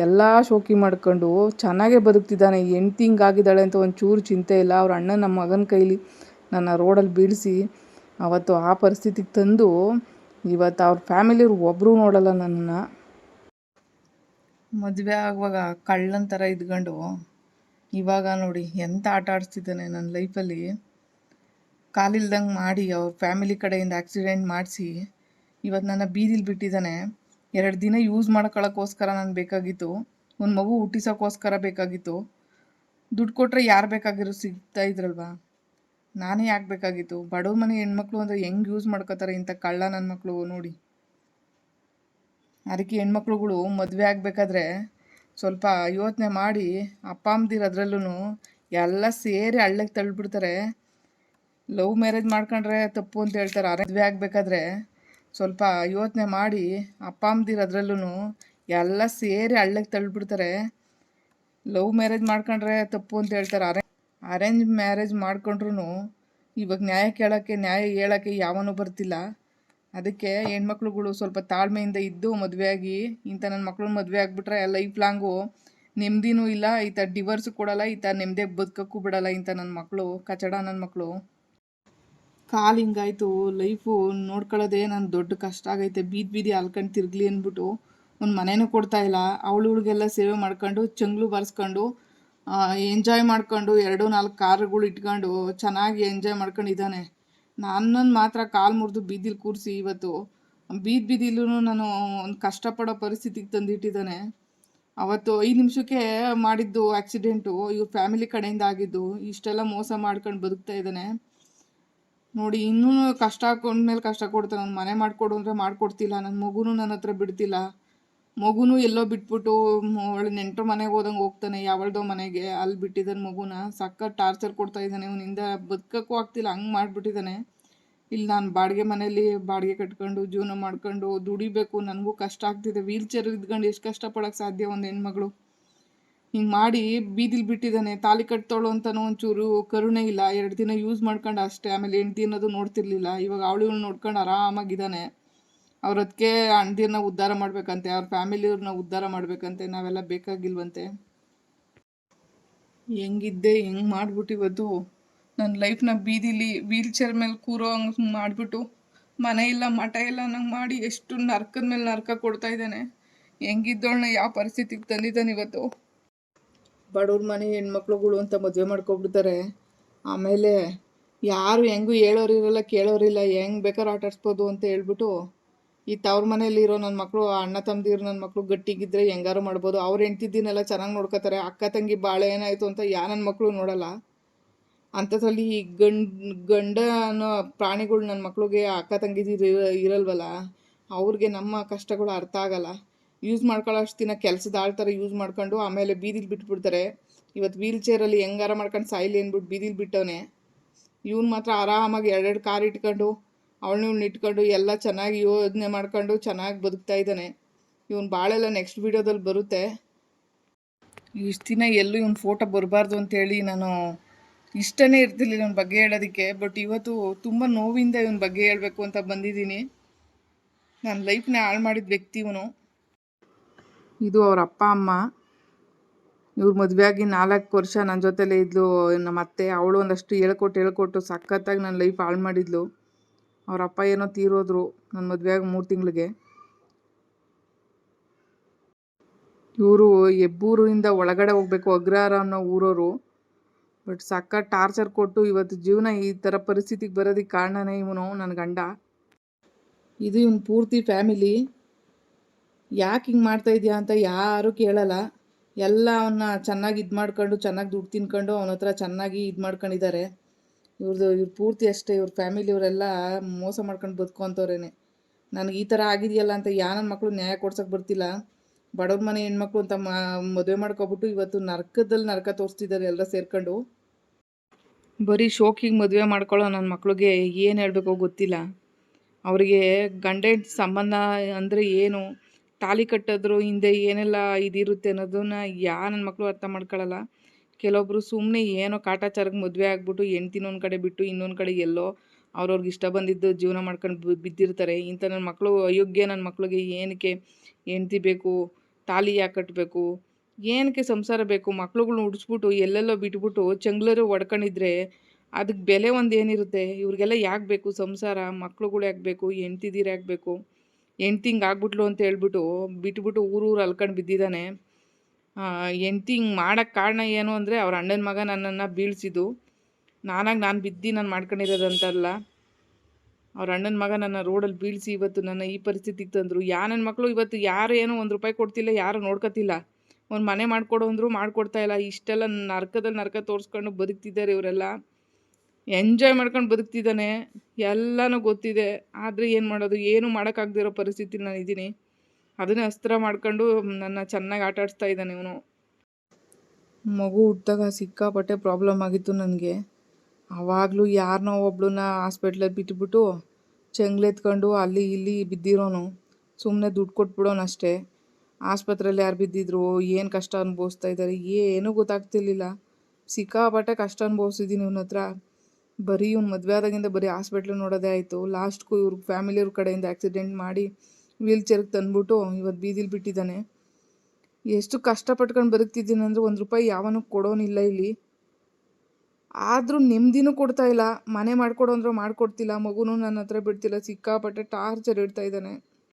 ಎಲ್ಲ ಶೋಕಿ ಮಾಡ್ಕೊಂಡು ಚೆನ್ನಾಗೇ ಬದುಕ್ತಿದ್ದಾನೆ. ಹೆಂಡ್ತಿ ಹಿಂಗಾಗಿದ್ದಾಳೆ ಅಂತ ಒಂಚೂರು ಚಿಂತೆ ಇಲ್ಲ. ಅವ್ರ ಅಣ್ಣ ನಮ್ಮ ಮಗನ ಕೈಲಿ ನನ್ನ ರೋಡಲ್ಲಿ ಬೀಳಿಸಿ ಅವತ್ತು ಆ ಪರಿಸ್ಥಿತಿಗೆ ತಂದು ಇವತ್ತು ಅವ್ರ ಫ್ಯಾಮಿಲಿಯವ್ರು ಒಬ್ಬರೂ ನೋಡಲ್ಲ ನನ್ನನ್ನು. ಮದುವೆ ಆಗುವಾಗ ಕಳ್ಳನ ಥರ ಇದ್ಕೊಂಡು ಇವಾಗ ನೋಡಿ ಎಂಥ ಆಟ ಆಡಿಸ್ತಿದ್ದಾನೆ ನನ್ನ ಲೈಫಲ್ಲಿ ಕಾಲಿಲ್ದಂಗೆ ಮಾಡಿ ಅವ್ರ ಫ್ಯಾಮಿಲಿ ಕಡೆಯಿಂದ ಆಕ್ಸಿಡೆಂಟ್ ಮಾಡಿಸಿ ಇವತ್ತು ನನ್ನ ಬೀದಿಲಿ ಬಿಟ್ಟಿದ್ದಾನೆ. ಎರಡು ದಿನ ಯೂಸ್ ಮಾಡ್ಕೊಳ್ಳೋಕ್ಕೋಸ್ಕರ ನಾನು ಬೇಕಾಗಿತ್ತು. ಒಂದು ಮಗು ಹುಟ್ಟಿಸೋಕ್ಕೋಸ್ಕರ ಬೇಕಾಗಿತ್ತು. ದುಡ್ಡು ಕೊಟ್ಟರೆ ಯಾರು ಬೇಕಾಗಿರೋ ಸಿಗ್ತಾ ಇದ್ರಲ್ವಾ? ನಾನೇ ಯಾಕೆ ಬೇಕಾಗಿತ್ತು ಬಡವ್ರ ಮನೆ ಹೆಣ್ಮಕ್ಳು ಅಂದರೆ ಹೆಂಗೆ ಯೂಸ್ ಮಾಡ್ಕೋತಾರೆ ಇಂಥ ಕಳ್ಳ ನನ್ನ ಮಕ್ಕಳು ನೋಡಿ. ಅದಕ್ಕೆ ಹೆಣ್ಮಕ್ಳುಗಳು ಮದುವೆ ಆಗಬೇಕಾದ್ರೆ ಸ್ವಲ್ಪ ಯೋಚನೆ ಮಾಡಿ ಅಪ್ಪ, ಅಮ್ಮದಿರು ಅದರಲ್ಲೂ ಎಲ್ಲ ಸೇರಿ ಹಳ್ಳಕ್ಕೆ ತಳ್ಳಿಬಿಡ್ತಾರೆ ಲವ್ ಮ್ಯಾರೇಜ್ ಮಾಡ್ಕೊಂಡ್ರೆ ತಪ್ಪು ಅಂತ ಹೇಳ್ತಾರೆ. ಮದುವೆ ಆಗಬೇಕಾದ್ರೆ ಸ್ವಲ್ಪ ಯೋಚನೆ ಮಾಡಿ ಅಪ್ಪ, ಅಮ್ಮದಿರು ಅದರಲ್ಲೂ ಎಲ್ಲ ಸೇರಿ ಹಳ್ಳಕ್ಕೆ ತಳ್ಳಿಬಿಡ್ತಾರೆ ಲವ್ ಮ್ಯಾರೇಜ್ ಮಾಡ್ಕೊಂಡ್ರೆ ತಪ್ಪು ಅಂತ ಹೇಳ್ತಾರೆ. ಅರೆ ಅರೇಂಜ್ ಮ್ಯಾರೇಜ್ ಮಾಡಿಕೊಂಡ್ರು ಇವಾಗ ನ್ಯಾಯ ಕೇಳೋಕ್ಕೆ, ನ್ಯಾಯ ಹೇಳೋಕ್ಕೆ ಯಾವನೂ ಬರ್ತಿಲ್ಲ. ಅದಕ್ಕೆ ಹೆಣ್ಮಕ್ಳುಗಳು ಸ್ವಲ್ಪ ತಾಳ್ಮೆಯಿಂದ ಇದ್ದು ಮದುವೆಯಾಗಿ, ಇಂಥ ನನ್ನ ಮಕ್ಕಳು ಮದುವೆ ಆಗಿಬಿಟ್ರೆ ಲೈಫ್ ಲಾಂಗು ನೆಮ್ಮದಿನೂ ಇಲ್ಲ, ಈತ ಡಿವರ್ಸ್ ಕೊಡಲ್ಲ, ಈತ ನೆಮ್ಮದಿ ಬದುಕಕ್ಕೂ ಬಿಡಲ್ಲ ಇಂಥ ನನ್ನ ಮಕ್ಕಳು ಕಚಡ ನನ್ನ ಮಕ್ಕಳು ಕಾಲು ಹಿಂಗಾಯಿತು ಲೈಫು ನೋಡ್ಕೊಳ್ಳೋದೇ ನನ್ನ ದೊಡ್ಡ ಕಷ್ಟ ಆಗೈತೆ. ಬೀದಿ ಬೀದಿ ಅಲ್ಕೊಂಡು ತಿರುಗ್ಲಿ ಅಂದ್ಬಿಟ್ಟು ಒಂದು ಮನೇನೂ ಕೊಡ್ತಾ ಇಲ್ಲ. ಅವಳುಗಳಿಗೆಲ್ಲ ಸೇವೆ ಮಾಡ್ಕೊಂಡು, ಚಂಗ್ಲು ಬರ್ಸ್ಕೊಂಡು ಎಂಜಾಯ್ ಮಾಡ್ಕೊಂಡು ಎರಡು, ನಾಲ್ಕು ಕಾರುಗಳು ಇಟ್ಕೊಂಡು ಚೆನ್ನಾಗಿ ಎಂಜಾಯ್ ಮಾಡ್ಕೊಂಡಿದ್ದಾನೆ. ನನ್ನನ್ನು ಮಾತ್ರ ಕಾಲು ಮುರಿದು ಬೀದಿಲಿ ಕೂರಿಸಿ ಇವತ್ತು. ಬೀದಿ ಬೀದಿಲೂ ನಾನು ಒಂದು ಕಷ್ಟಪಡೋ ಪರಿಸ್ಥಿತಿಗೆ ತಂದಿಟ್ಟಿದ್ದಾನೆ. ಅವತ್ತು ಐದು ನಿಮಿಷಕ್ಕೆ ಮಾಡಿದ್ದು ಆಕ್ಸಿಡೆಂಟು ಇವ್ರ ಫ್ಯಾಮಿಲಿ ಕಡೆಯಿಂದ ಆಗಿದ್ದು, ಇಷ್ಟೆಲ್ಲ ಮೋಸ ಮಾಡ್ಕೊಂಡು ಬದುಕ್ತಾ ಇದ್ದಾನೆ. ನೋಡಿ ಇನ್ನೂ ಕಷ್ಟ ಹಾಕೊಂಡ್ಮೇಲೆ ಕಷ್ಟ ಕೊಡ್ತಾನೆ ನಾನು ಮನೆ ಮಾಡಿಕೊಡು ಅಂದರೆ ಮಾಡಿಕೊಡ್ತಿಲ್ಲ ನನ್ನ ಮಗುನೂ ನನ್ನ ಹತ್ರ ಬಿಡ್ತಿಲ್ಲ. ಮಗುನೂ ಎಲ್ಲೋ ಬಿಟ್ಬಿಟ್ಟು ಅವಳು ನೆಂಟ್ರ ಮನೆಗೆ ಹೋದಂಗೆ ಹೋಗ್ತಾನೆ, ಯಾವಳ್ದೋ ಮನೆಗೆ. ಅಲ್ಲಿ ಬಿಟ್ಟಿದ್ದಾನೆ ಮಗುನ. ಸಕ್ಕ ಟಾರ್ಚರ್ ಕೊಡ್ತಾ ಇದ್ದಾನೆ ಅವನಿಂದ ಬದುಕಕ್ಕೂ ಆಗ್ತಿಲ್ಲ, ಹಂಗೆ ಮಾಡಿಬಿಟ್ಟಿದ್ದಾನೆ ಇಲ್ಲಿ ನಾನು ಬಾಡಿಗೆ ಮನೇಲಿ ಬಾಡಿಗೆ ಕಟ್ಕೊಂಡು, ಜೀವನ ಮಾಡ್ಕೊಂಡು ದುಡಿಬೇಕು. ನನಗೂ ಕಷ್ಟ ಆಗ್ತಿದೆ. ವೀಲ್ ಚೇರ್ ಇದ್ಕೊಂಡು ಎಷ್ಟು ಕಷ್ಟಪಡೋಕ್ಕೆ ಸಾಧ್ಯ ಒಂದು ಹೆಣ್ಮಗಳು? ಹಿಂಗೆ ಮಾಡಿ ಬೀದಿಲಿ ಬಿಟ್ಟಿದ್ದಾನೆ ತಾಲಿ ಕಟ್ತಾಳು ಅಂತನೂ ಒಂಚೂರು ಕರುಣೆ ಇಲ್ಲ. ಎರಡು ದಿನ ಯೂಸ್ ಮಾಡ್ಕೊಂಡು ಅಷ್ಟೇ. ಆಮೇಲೆ ಹೆಂಡ್ತಿ ಅನ್ನೋದು ನೋಡ್ತಿರ್ಲಿಲ್ಲ. ಇವಾಗ ಅವಳು ನೋಡ್ಕೊಂಡು ಆರಾಮಾಗಿದ್ದಾನೆ ಅವ್ರು ಅದಕ್ಕೆ ಅಣ್ದಿರನ್ನ ಉದ್ಧಾರ ಮಾಡ್ಬೇಕಂತೆ, ಅವ್ರ ಫ್ಯಾಮಿಲಿಯವ್ರನ್ನ ಉದ್ಧಾರ ಮಾಡ್ಬೇಕಂತೆ, ನಾವೆಲ್ಲ ಬೇಕಾಗಿಲ್ವಂತೆ. ಹೆಂಗಿದ್ದೆ, ಹೆಂಗೆ ಮಾಡ್ಬಿಟ್ಟು ಇವತ್ತು? ನನ್ನ ಲೈಫ್ನ ಬೀದಿಲಿ ವೀಲ್ ಚೇರ್ ಮೇಲೆ ಕೂರೋ ಹಂಗೆ ಮಾಡಿಬಿಟ್ಟು, ಮನೆ ಇಲ್ಲ, ಮಠ ಇಲ್ಲ, ನಂಗೆ ಮಾಡಿ ಎಷ್ಟು ನರ್ಕದ ಮೇಲೆ ನರ್ಕ ಕೊಡ್ತಾ ಇದ್ದಾನೆ. ಹೆಂಗಿದ್ದೋಳ್ನ ಯಾವ ಪರಿಸ್ಥಿತಿಗೆ ತಂದಿದ್ದಾನೆ ಇವತ್ತು? ಬಡವ್ರ ಮನೆ ಹೆಣ್ಮಕ್ಳುಗಳು ಅಂತ ಮದುವೆ ಮಾಡ್ಕೊಬಿಡ್ತಾರೆ. ಆಮೇಲೆ ಯಾರು ಹೆಂಗೂ ಹೇಳೋರಿರಲ್ಲ ಕೇಳೋರಿಲ್ಲ ಹೆಂಗೆ ಬೇಕಾದ್ರೆ ಆಟಾಡ್ಸ್ಬೋದು ಅಂತ ಹೇಳ್ಬಿಟ್ಟು ಈ ತವ್ರ ಮನೇಲಿ ಇರೋ ನನ್ನ ಮಕ್ಕಳು ಅಣ್ಣ ತಮ್ಮದಿರು ನನ್ನ ಮಕ್ಕಳು ಗಟ್ಟಿಗಿದ್ರೆ ಹೆಂಗಾರು ಮಾಡ್ಬೋದು. ಅವ್ರ ಹೆಂಡ್ತಿದ್ದೀನೆಲ್ಲ, ಚೆನ್ನಾಗಿ ನೋಡ್ಕೋತಾರೆ. ಅಕ್ಕ ತಂಗಿ ಬಾಳೆ ಏನಾಯಿತು ಅಂತ ಯಾ ನನ್ನ ಮಕ್ಕಳು ನೋಡಲ್ಲ. ಅಂಥದ್ರಲ್ಲಿ ಈ ಗಂಡ್ ಅನ್ನೋ ಪ್ರಾಣಿಗಳು ನನ್ನ ಮಕ್ಳಿಗೆ ಅಕ್ಕ ತಂಗಿ ಇರಲ್ವಲ್ಲ? ಅವ್ರಿಗೆ ನಮ್ಮ ಕಷ್ಟಗಳು ಅರ್ಥ ಆಗಲ್ಲ. ಯೂಸ್ ಮಾಡ್ಕೊಳ್ಳೋ ಅಷ್ಟು ದಿನ ಕೆಲಸದ ಆಳ್ತಾರೆ ಯೂಸ್ ಮಾಡ್ಕೊಂಡು, ಆಮೇಲೆ ಬೀದಿಲಿ ಬಿಟ್ಬಿಡ್ತಾರೆ. ಇವತ್ತು ವೀಲ್ ಚೇರಲ್ಲಿ ಹೆಂಗಾರ ಮಾಡ್ಕೊಂಡು ಸಾಯಿಲಿ ಅಂದ್ಬಿಟ್ಟು ಬೀದಿಲಿ ಬಿಟ್ಟವನೇ. ಇವನು ಮಾತ್ರ ಆರಾಮಾಗಿ ಎರಡೆರಡು ಕಾರ್ ಇಟ್ಕೊಂಡು ಅವಳನ್ನ ಇಟ್ಕೊಂಡು ಎಲ್ಲ ಚೆನ್ನಾಗಿ ಯೋಜನೆ ಮಾಡ್ಕೊಂಡು ಚೆನ್ನಾಗಿ ಬದುಕ್ತಾ ಇದ್ದಾನೆ. ಇವನು ಭಾಳೆಲ್ಲ ನೆಕ್ಸ್ಟ್ ವೀಡಿಯೋದಲ್ಲಿ ಬರುತ್ತೆ. ಇಷ್ಟು ದಿನ ಎಲ್ಲೂ ಇವ್ನ ಫೋಟೋ ಬರಬಾರ್ದು ಅಂತೇಳಿ ನಾನು ಇಷ್ಟನೇ ಇರ್ತಿರ್ಲಿಲ್ಲ ಇವನ ಬಗ್ಗೆ ಹೇಳೋದಕ್ಕೆ ಬಟ್ ಇವತ್ತು ತುಂಬ ನೋವಿಂದ ಇವನ ಬಗ್ಗೆ ಹೇಳಬೇಕು ಅಂತ ಬಂದಿದ್ದೀನಿ. ನನ್ನ ಲೈಫ್ನ ಹಾಳು ಮಾಡಿದ ವ್ಯಕ್ತಿ ಇವನು. ಇದು ಅವ್ರ ಅಪ್ಪ, ಅಮ್ಮ. ಇವ್ರ ಮದುವೆಯಾಗಿ ನಾಲ್ಕು ವರ್ಷ ನನ್ನ ಜೊತೆಲೇ ಇದ್ಲು ನಮ್ಮ ಅತ್ತೆ, ಅವಳು ಒಂದಷ್ಟು ಹೇಳ್ಕೊಟ್ಟು ಹೇಳ್ಕೊಟ್ಟು ಸಖತ್ತಾಗಿ ನನ್ನ ಲೈಫ್ ಹಾಳು ಮಾಡಿದ್ಲು. ಅವ್ರ ಅಪ್ಪ ಏನೋ ತೀರೋದ್ರು ನನ್ನ ಮದುವೆಯಾಗಿ ಮೂರು ತಿಂಗಳಿಗೆ. ಇವರು ಹೆಬ್ಬೂರಿಂದ ಒಳಗಡೆ ಹೋಗ್ಬೇಕು ಅಗ್ರಹಾರ ಅನ್ನೋ ಊರವರು. ಬಟ್ ಸಕ್ಕ ಟಾರ್ಚರ್ ಕೊಟ್ಟು ಇವತ್ತು ಜೀವನ ಈ ಥರ ಪರಿಸ್ಥಿತಿಗೆ ಬರೋದಕ್ಕೆ ಕಾರಣನೇ ಇವನು ನನ್ನ ಗಂಡ. ಇದು ಇವನು ಪೂರ್ತಿ ಫ್ಯಾಮಿಲಿ. ಯಾಕೆ ಹಿಂಗೆ ಮಾಡ್ತಾ ಇದೆಯಾ ಅಂತ ಯಾರೂ ಕೇಳಲ್ಲ. ಎಲ್ಲ ಅವನ್ನ ಚೆನ್ನಾಗಿ ಇದು ಮಾಡ್ಕೊಂಡು ಚೆನ್ನಾಗಿ ದುಡ್ಡು ತಿನ್ಕೊಂಡು, ಅವನ ಹತ್ರ ಚೆನ್ನಾಗಿ ಇದು ಮಾಡ್ಕೊಂಡಿದ್ದಾರೆ ಇವ್ರದ್ದು ಇವ್ರ ಪೂರ್ತಿ ಅಷ್ಟೇ, ಇವ್ರ ಫ್ಯಾಮಿಲಿಯವರೆಲ್ಲ ಮೋಸ ಮಾಡ್ಕೊಂಡು ಬದುಕೊಂತವ್ರೇನೆ. ನನಗೆ ಈ ಥರ ಆಗಿದೆಯಲ್ಲ ಅಂತ ಯಾ ನನ್ನ ಮಕ್ಕಳು ನ್ಯಾಯ ಕೊಡ್ಸೋಕೆ ಬರ್ತಿಲ್ಲ. ಬಡವ್ರ ಮನೆ ಹೆಣ್ಮಕ್ಳು ಅಂತ ಮದುವೆ ಮಾಡ್ಕೊಬಿಟ್ಟು ಇವತ್ತು ನರ್ಕದಲ್ಲಿ ನರಕ ತೋರಿಸ್ತಿದ್ದಾರೆ ಎಲ್ಲ ಸೇರ್ಕೊಂಡು. ಬರೀ ಶೋಕಿಗೆ ಮದುವೆ ಮಾಡ್ಕೊಳ್ಳೋ ನನ್ನ ಮಕ್ಳಿಗೆ ಏನು ಹೇಳಬೇಕೋ ಗೊತ್ತಿಲ್ಲ. ಅವರಿಗೆ ಗಂಡ ಸಂಬಂಧ ಅಂದರೆ ಏನು, ತಾಲಿ ಕಟ್ಟಿದ್ರು ಹಿಂದೆ ಏನೆಲ್ಲ ಇದಿರುತ್ತೆ ಅನ್ನೋದನ್ನ ಯಾ ನನ್ನ ಮಕ್ಕಳು ಅರ್ಥ ಮಾಡ್ಕೊಳ್ಳಲ್ಲ ಕೆಲವೊಬ್ಬರು ಸುಮ್ಮನೆ ಏನೋ ಕಾಟಾಚಾರಕ್ಕೆ ಮದುವೆ ಆಗಿಬಿಟ್ಟು ಹೆಂಡ್ತಿನ ಒಂದು ಕಡೆ ಬಿಟ್ಟು ಇನ್ನೊಂದು ಕಡೆ ಎಲ್ಲೋ ಅವ್ರವ್ರಿಗೆ ಇಷ್ಟ ಬಂದಿದ್ದು ಜೀವನ ಮಾಡ್ಕೊಂಡು ಬಿದ್ದಿರ್ತಾರೆ. ಇಂಥ ನನ್ನ ಮಕ್ಕಳು ಅಯೋಗ್ಯ ನನ್ನ ಮಕ್ಕಳಿಗೆ ಏನಕ್ಕೆ ಹೆಂಡ್ತಿ ಬೇಕು ತಾಲಿ ಯಾಕೆ ಕಟ್ಟಬೇಕು ಏನಕ್ಕೆ ಸಂಸಾರ ಬೇಕು, ಮಕ್ಳುಗಳ್ನ ಉಡಿಸ್ಬಿಟ್ಟು ಎಲ್ಲೆಲ್ಲೋ ಬಿಟ್ಬಿಟ್ಟು ಚಂಗ್ಲರು ಒಡ್ಕೊಂಡಿದ್ರೆ ಅದಕ್ಕೆ ಬೆಲೆ ಒಂದು ಏನಿರುತ್ತೆ? ಇವ್ರಿಗೆಲ್ಲ ಯಾಕೆ ಬೇಕು ಸಂಸಾರ? ಮಕ್ಳುಗಳು ಯಾಕೆ ಬೇಕು? ಹೆಂಡ್ತಿದೀರ ಯಾಕೆ ಬೇಕು? ಹೆಂಡ್ತಿ ಹಿಂಗೆ ಆಗ್ಬಿಟ್ಲು ಅಂತ ಹೇಳ್ಬಿಟ್ಟು ಬಿಟ್ಬಿಟ್ಟು ಊರೂರು ಅಲ್ಕೊಂಡು ಬಿದ್ದಿದ್ದಾನೆ ಹೆಂಡ್ತಿ ಹಿಂಗೆ ಮಾಡೋಕ್ಕೆ ಕಾರಣ ಏನು ಅಂದರೆ ಅವ್ರ ಅಣ್ಣನ ಮಗ ನನ್ನನ್ನು ಬೀಳ್ಸಿದ್ದು. ನಾನಾಗಿ ನಾನು ಬಿದ್ದು ನಾನು ಮಾಡ್ಕೊಂಡಿರೋದಂತಲ್ಲ. ಅವ್ರ ಅಣ್ಣನ ಮಗ ನನ್ನ ರೋಡಲ್ಲಿ ಬೀಳಿಸಿ ಇವತ್ತು ನನ್ನ ಈ ಪರಿಸ್ಥಿತಿಗೆ ತಂದರು. ಯಾ ನನ್ನ ಮಕ್ಕಳು ಇವತ್ತು ಯಾರು ಏನು ಒಂದು ರೂಪಾಯಿ ಕೊಡ್ತಿಲ್ಲ, ಯಾರು ನೋಡ್ಕೋತಿಲ್ಲ. ಒಂದು ಮನೆ ಮಾಡಿಕೊಡು ಅಂದರು ಮಾಡಿಕೊಡ್ತಾ ಇಲ್ಲ. ಇಷ್ಟೆಲ್ಲ ನರ್ಕದಲ್ಲಿ ನರ್ಕ ತೋರಿಸ್ಕೊಂಡು ಬದುಕ್ತಿದ್ದಾರೆ ಇವರೆಲ್ಲ. ಎಂಜಾಯ್ ಮಾಡ್ಕೊಂಡು ಬದುಕ್ತಿದ್ದಾನೆ. ಎಲ್ಲನೂ ಗೊತ್ತಿದೆ. ಆದರೆ ಏನು ಮಾಡೋದು? ಏನು ಮಾಡೋಕ್ಕಾಗದಿರೋ ಪರಿಸ್ಥಿತಿಲಿ ನಾನು ಇದ್ದೀನಿ. ಅದನ್ನೇ ಅಸ್ತ್ರ ಮಾಡ್ಕೊಂಡು ನನ್ನ ಚೆನ್ನಾಗಿ ಆಟ ಆಡಿಸ್ತಾ ಇದ್ದಾನೆ ಇವನು. ಮಗು ಹುಟ್ಟಿದಾಗ ಸಿಕ್ಕಾಪಟ್ಟೆ ಪ್ರಾಬ್ಲಮ್ ಆಗಿತ್ತು ನನಗೆ. ಆವಾಗಲೂ ಯಾರನ್ನೋ ಒಬ್ಳನ್ನ ಹಾಸ್ಪಿಟ್ಲಲ್ಲಿ ಬಿಟ್ಬಿಟ್ಟು ಚೆಂಗ್ಲೆತ್ಕೊಂಡು ಅಲ್ಲಿ ಇಲ್ಲಿ ಬಿದ್ದಿರೋನು. ಸುಮ್ಮನೆ ದುಡ್ಡು ಕೊಟ್ಬಿಡೋನು ಅಷ್ಟೇ. ಆಸ್ಪತ್ರೆಯಲ್ಲಿ ಯಾರು ಬಿದ್ದಿದ್ರು, ಏನು ಕಷ್ಟ ಅನುಭವಿಸ್ತಾ ಇದ್ದಾರೆ ಏನೂ ಗೊತ್ತಾಗ್ತಿರ್ಲಿಲ್ಲ. ಸಿಕ್ಕಾಪಟ್ಟೆ ಕಷ್ಟ ಅನುಭವಿಸಿದ್ದೀನಿ ಇವನ ಹತ್ರ. ಬರೀ ಇವ್ನು ಮದುವೆ ಆದಾಗಿಂದ ಬರೀ ಹಾಸ್ಪಿಟ್ಲ್ ನೋಡೋದೇ ಆಯಿತು. ಲಾಸ್ಟ್ಗೂ ಇವ್ರ ಫ್ಯಾಮಿಲಿಯವ್ರ ಕಡೆಯಿಂದ ಆ್ಯಕ್ಸಿಡೆಂಟ್ ಮಾಡಿ ವೀಲ್ ಚೇರ್ಗೆ ತಂದ್ಬಿಟ್ಟು ಇವತ್ತು ಬೀದಿಲಿ ಬಿಟ್ಟಿದ್ದಾನೆ. ಎಷ್ಟು ಕಷ್ಟಪಟ್ಕೊಂಡು ಬದುಕ್ತಿದ್ದೀನಿ ಅಂದರೆ ಒಂದು ರೂಪಾಯಿ ಯಾವನೂ ಕೊಡೋನಿಲ್ಲ ಇಲ್ಲಿ ಆದರೂ ನೆಮ್ಮದಿನೂ ಕೊಡ್ತಾ ಇಲ್ಲ. ಮನೆ ಮಾಡಿಕೊಡು ಅಂದ್ರೆ ಮಾಡಿಕೊಡ್ತಿಲ್ಲ. ಮಗುನೂ ನನ್ನ ಹತ್ರ ಬಿಡ್ತಿಲ್ಲ. ಸಿಕ್ಕಾಪಟ್ಟೆ ಟಾರ್ಚರ್ ಇಡ್ತಾ ಇದ್ದಾನೆ.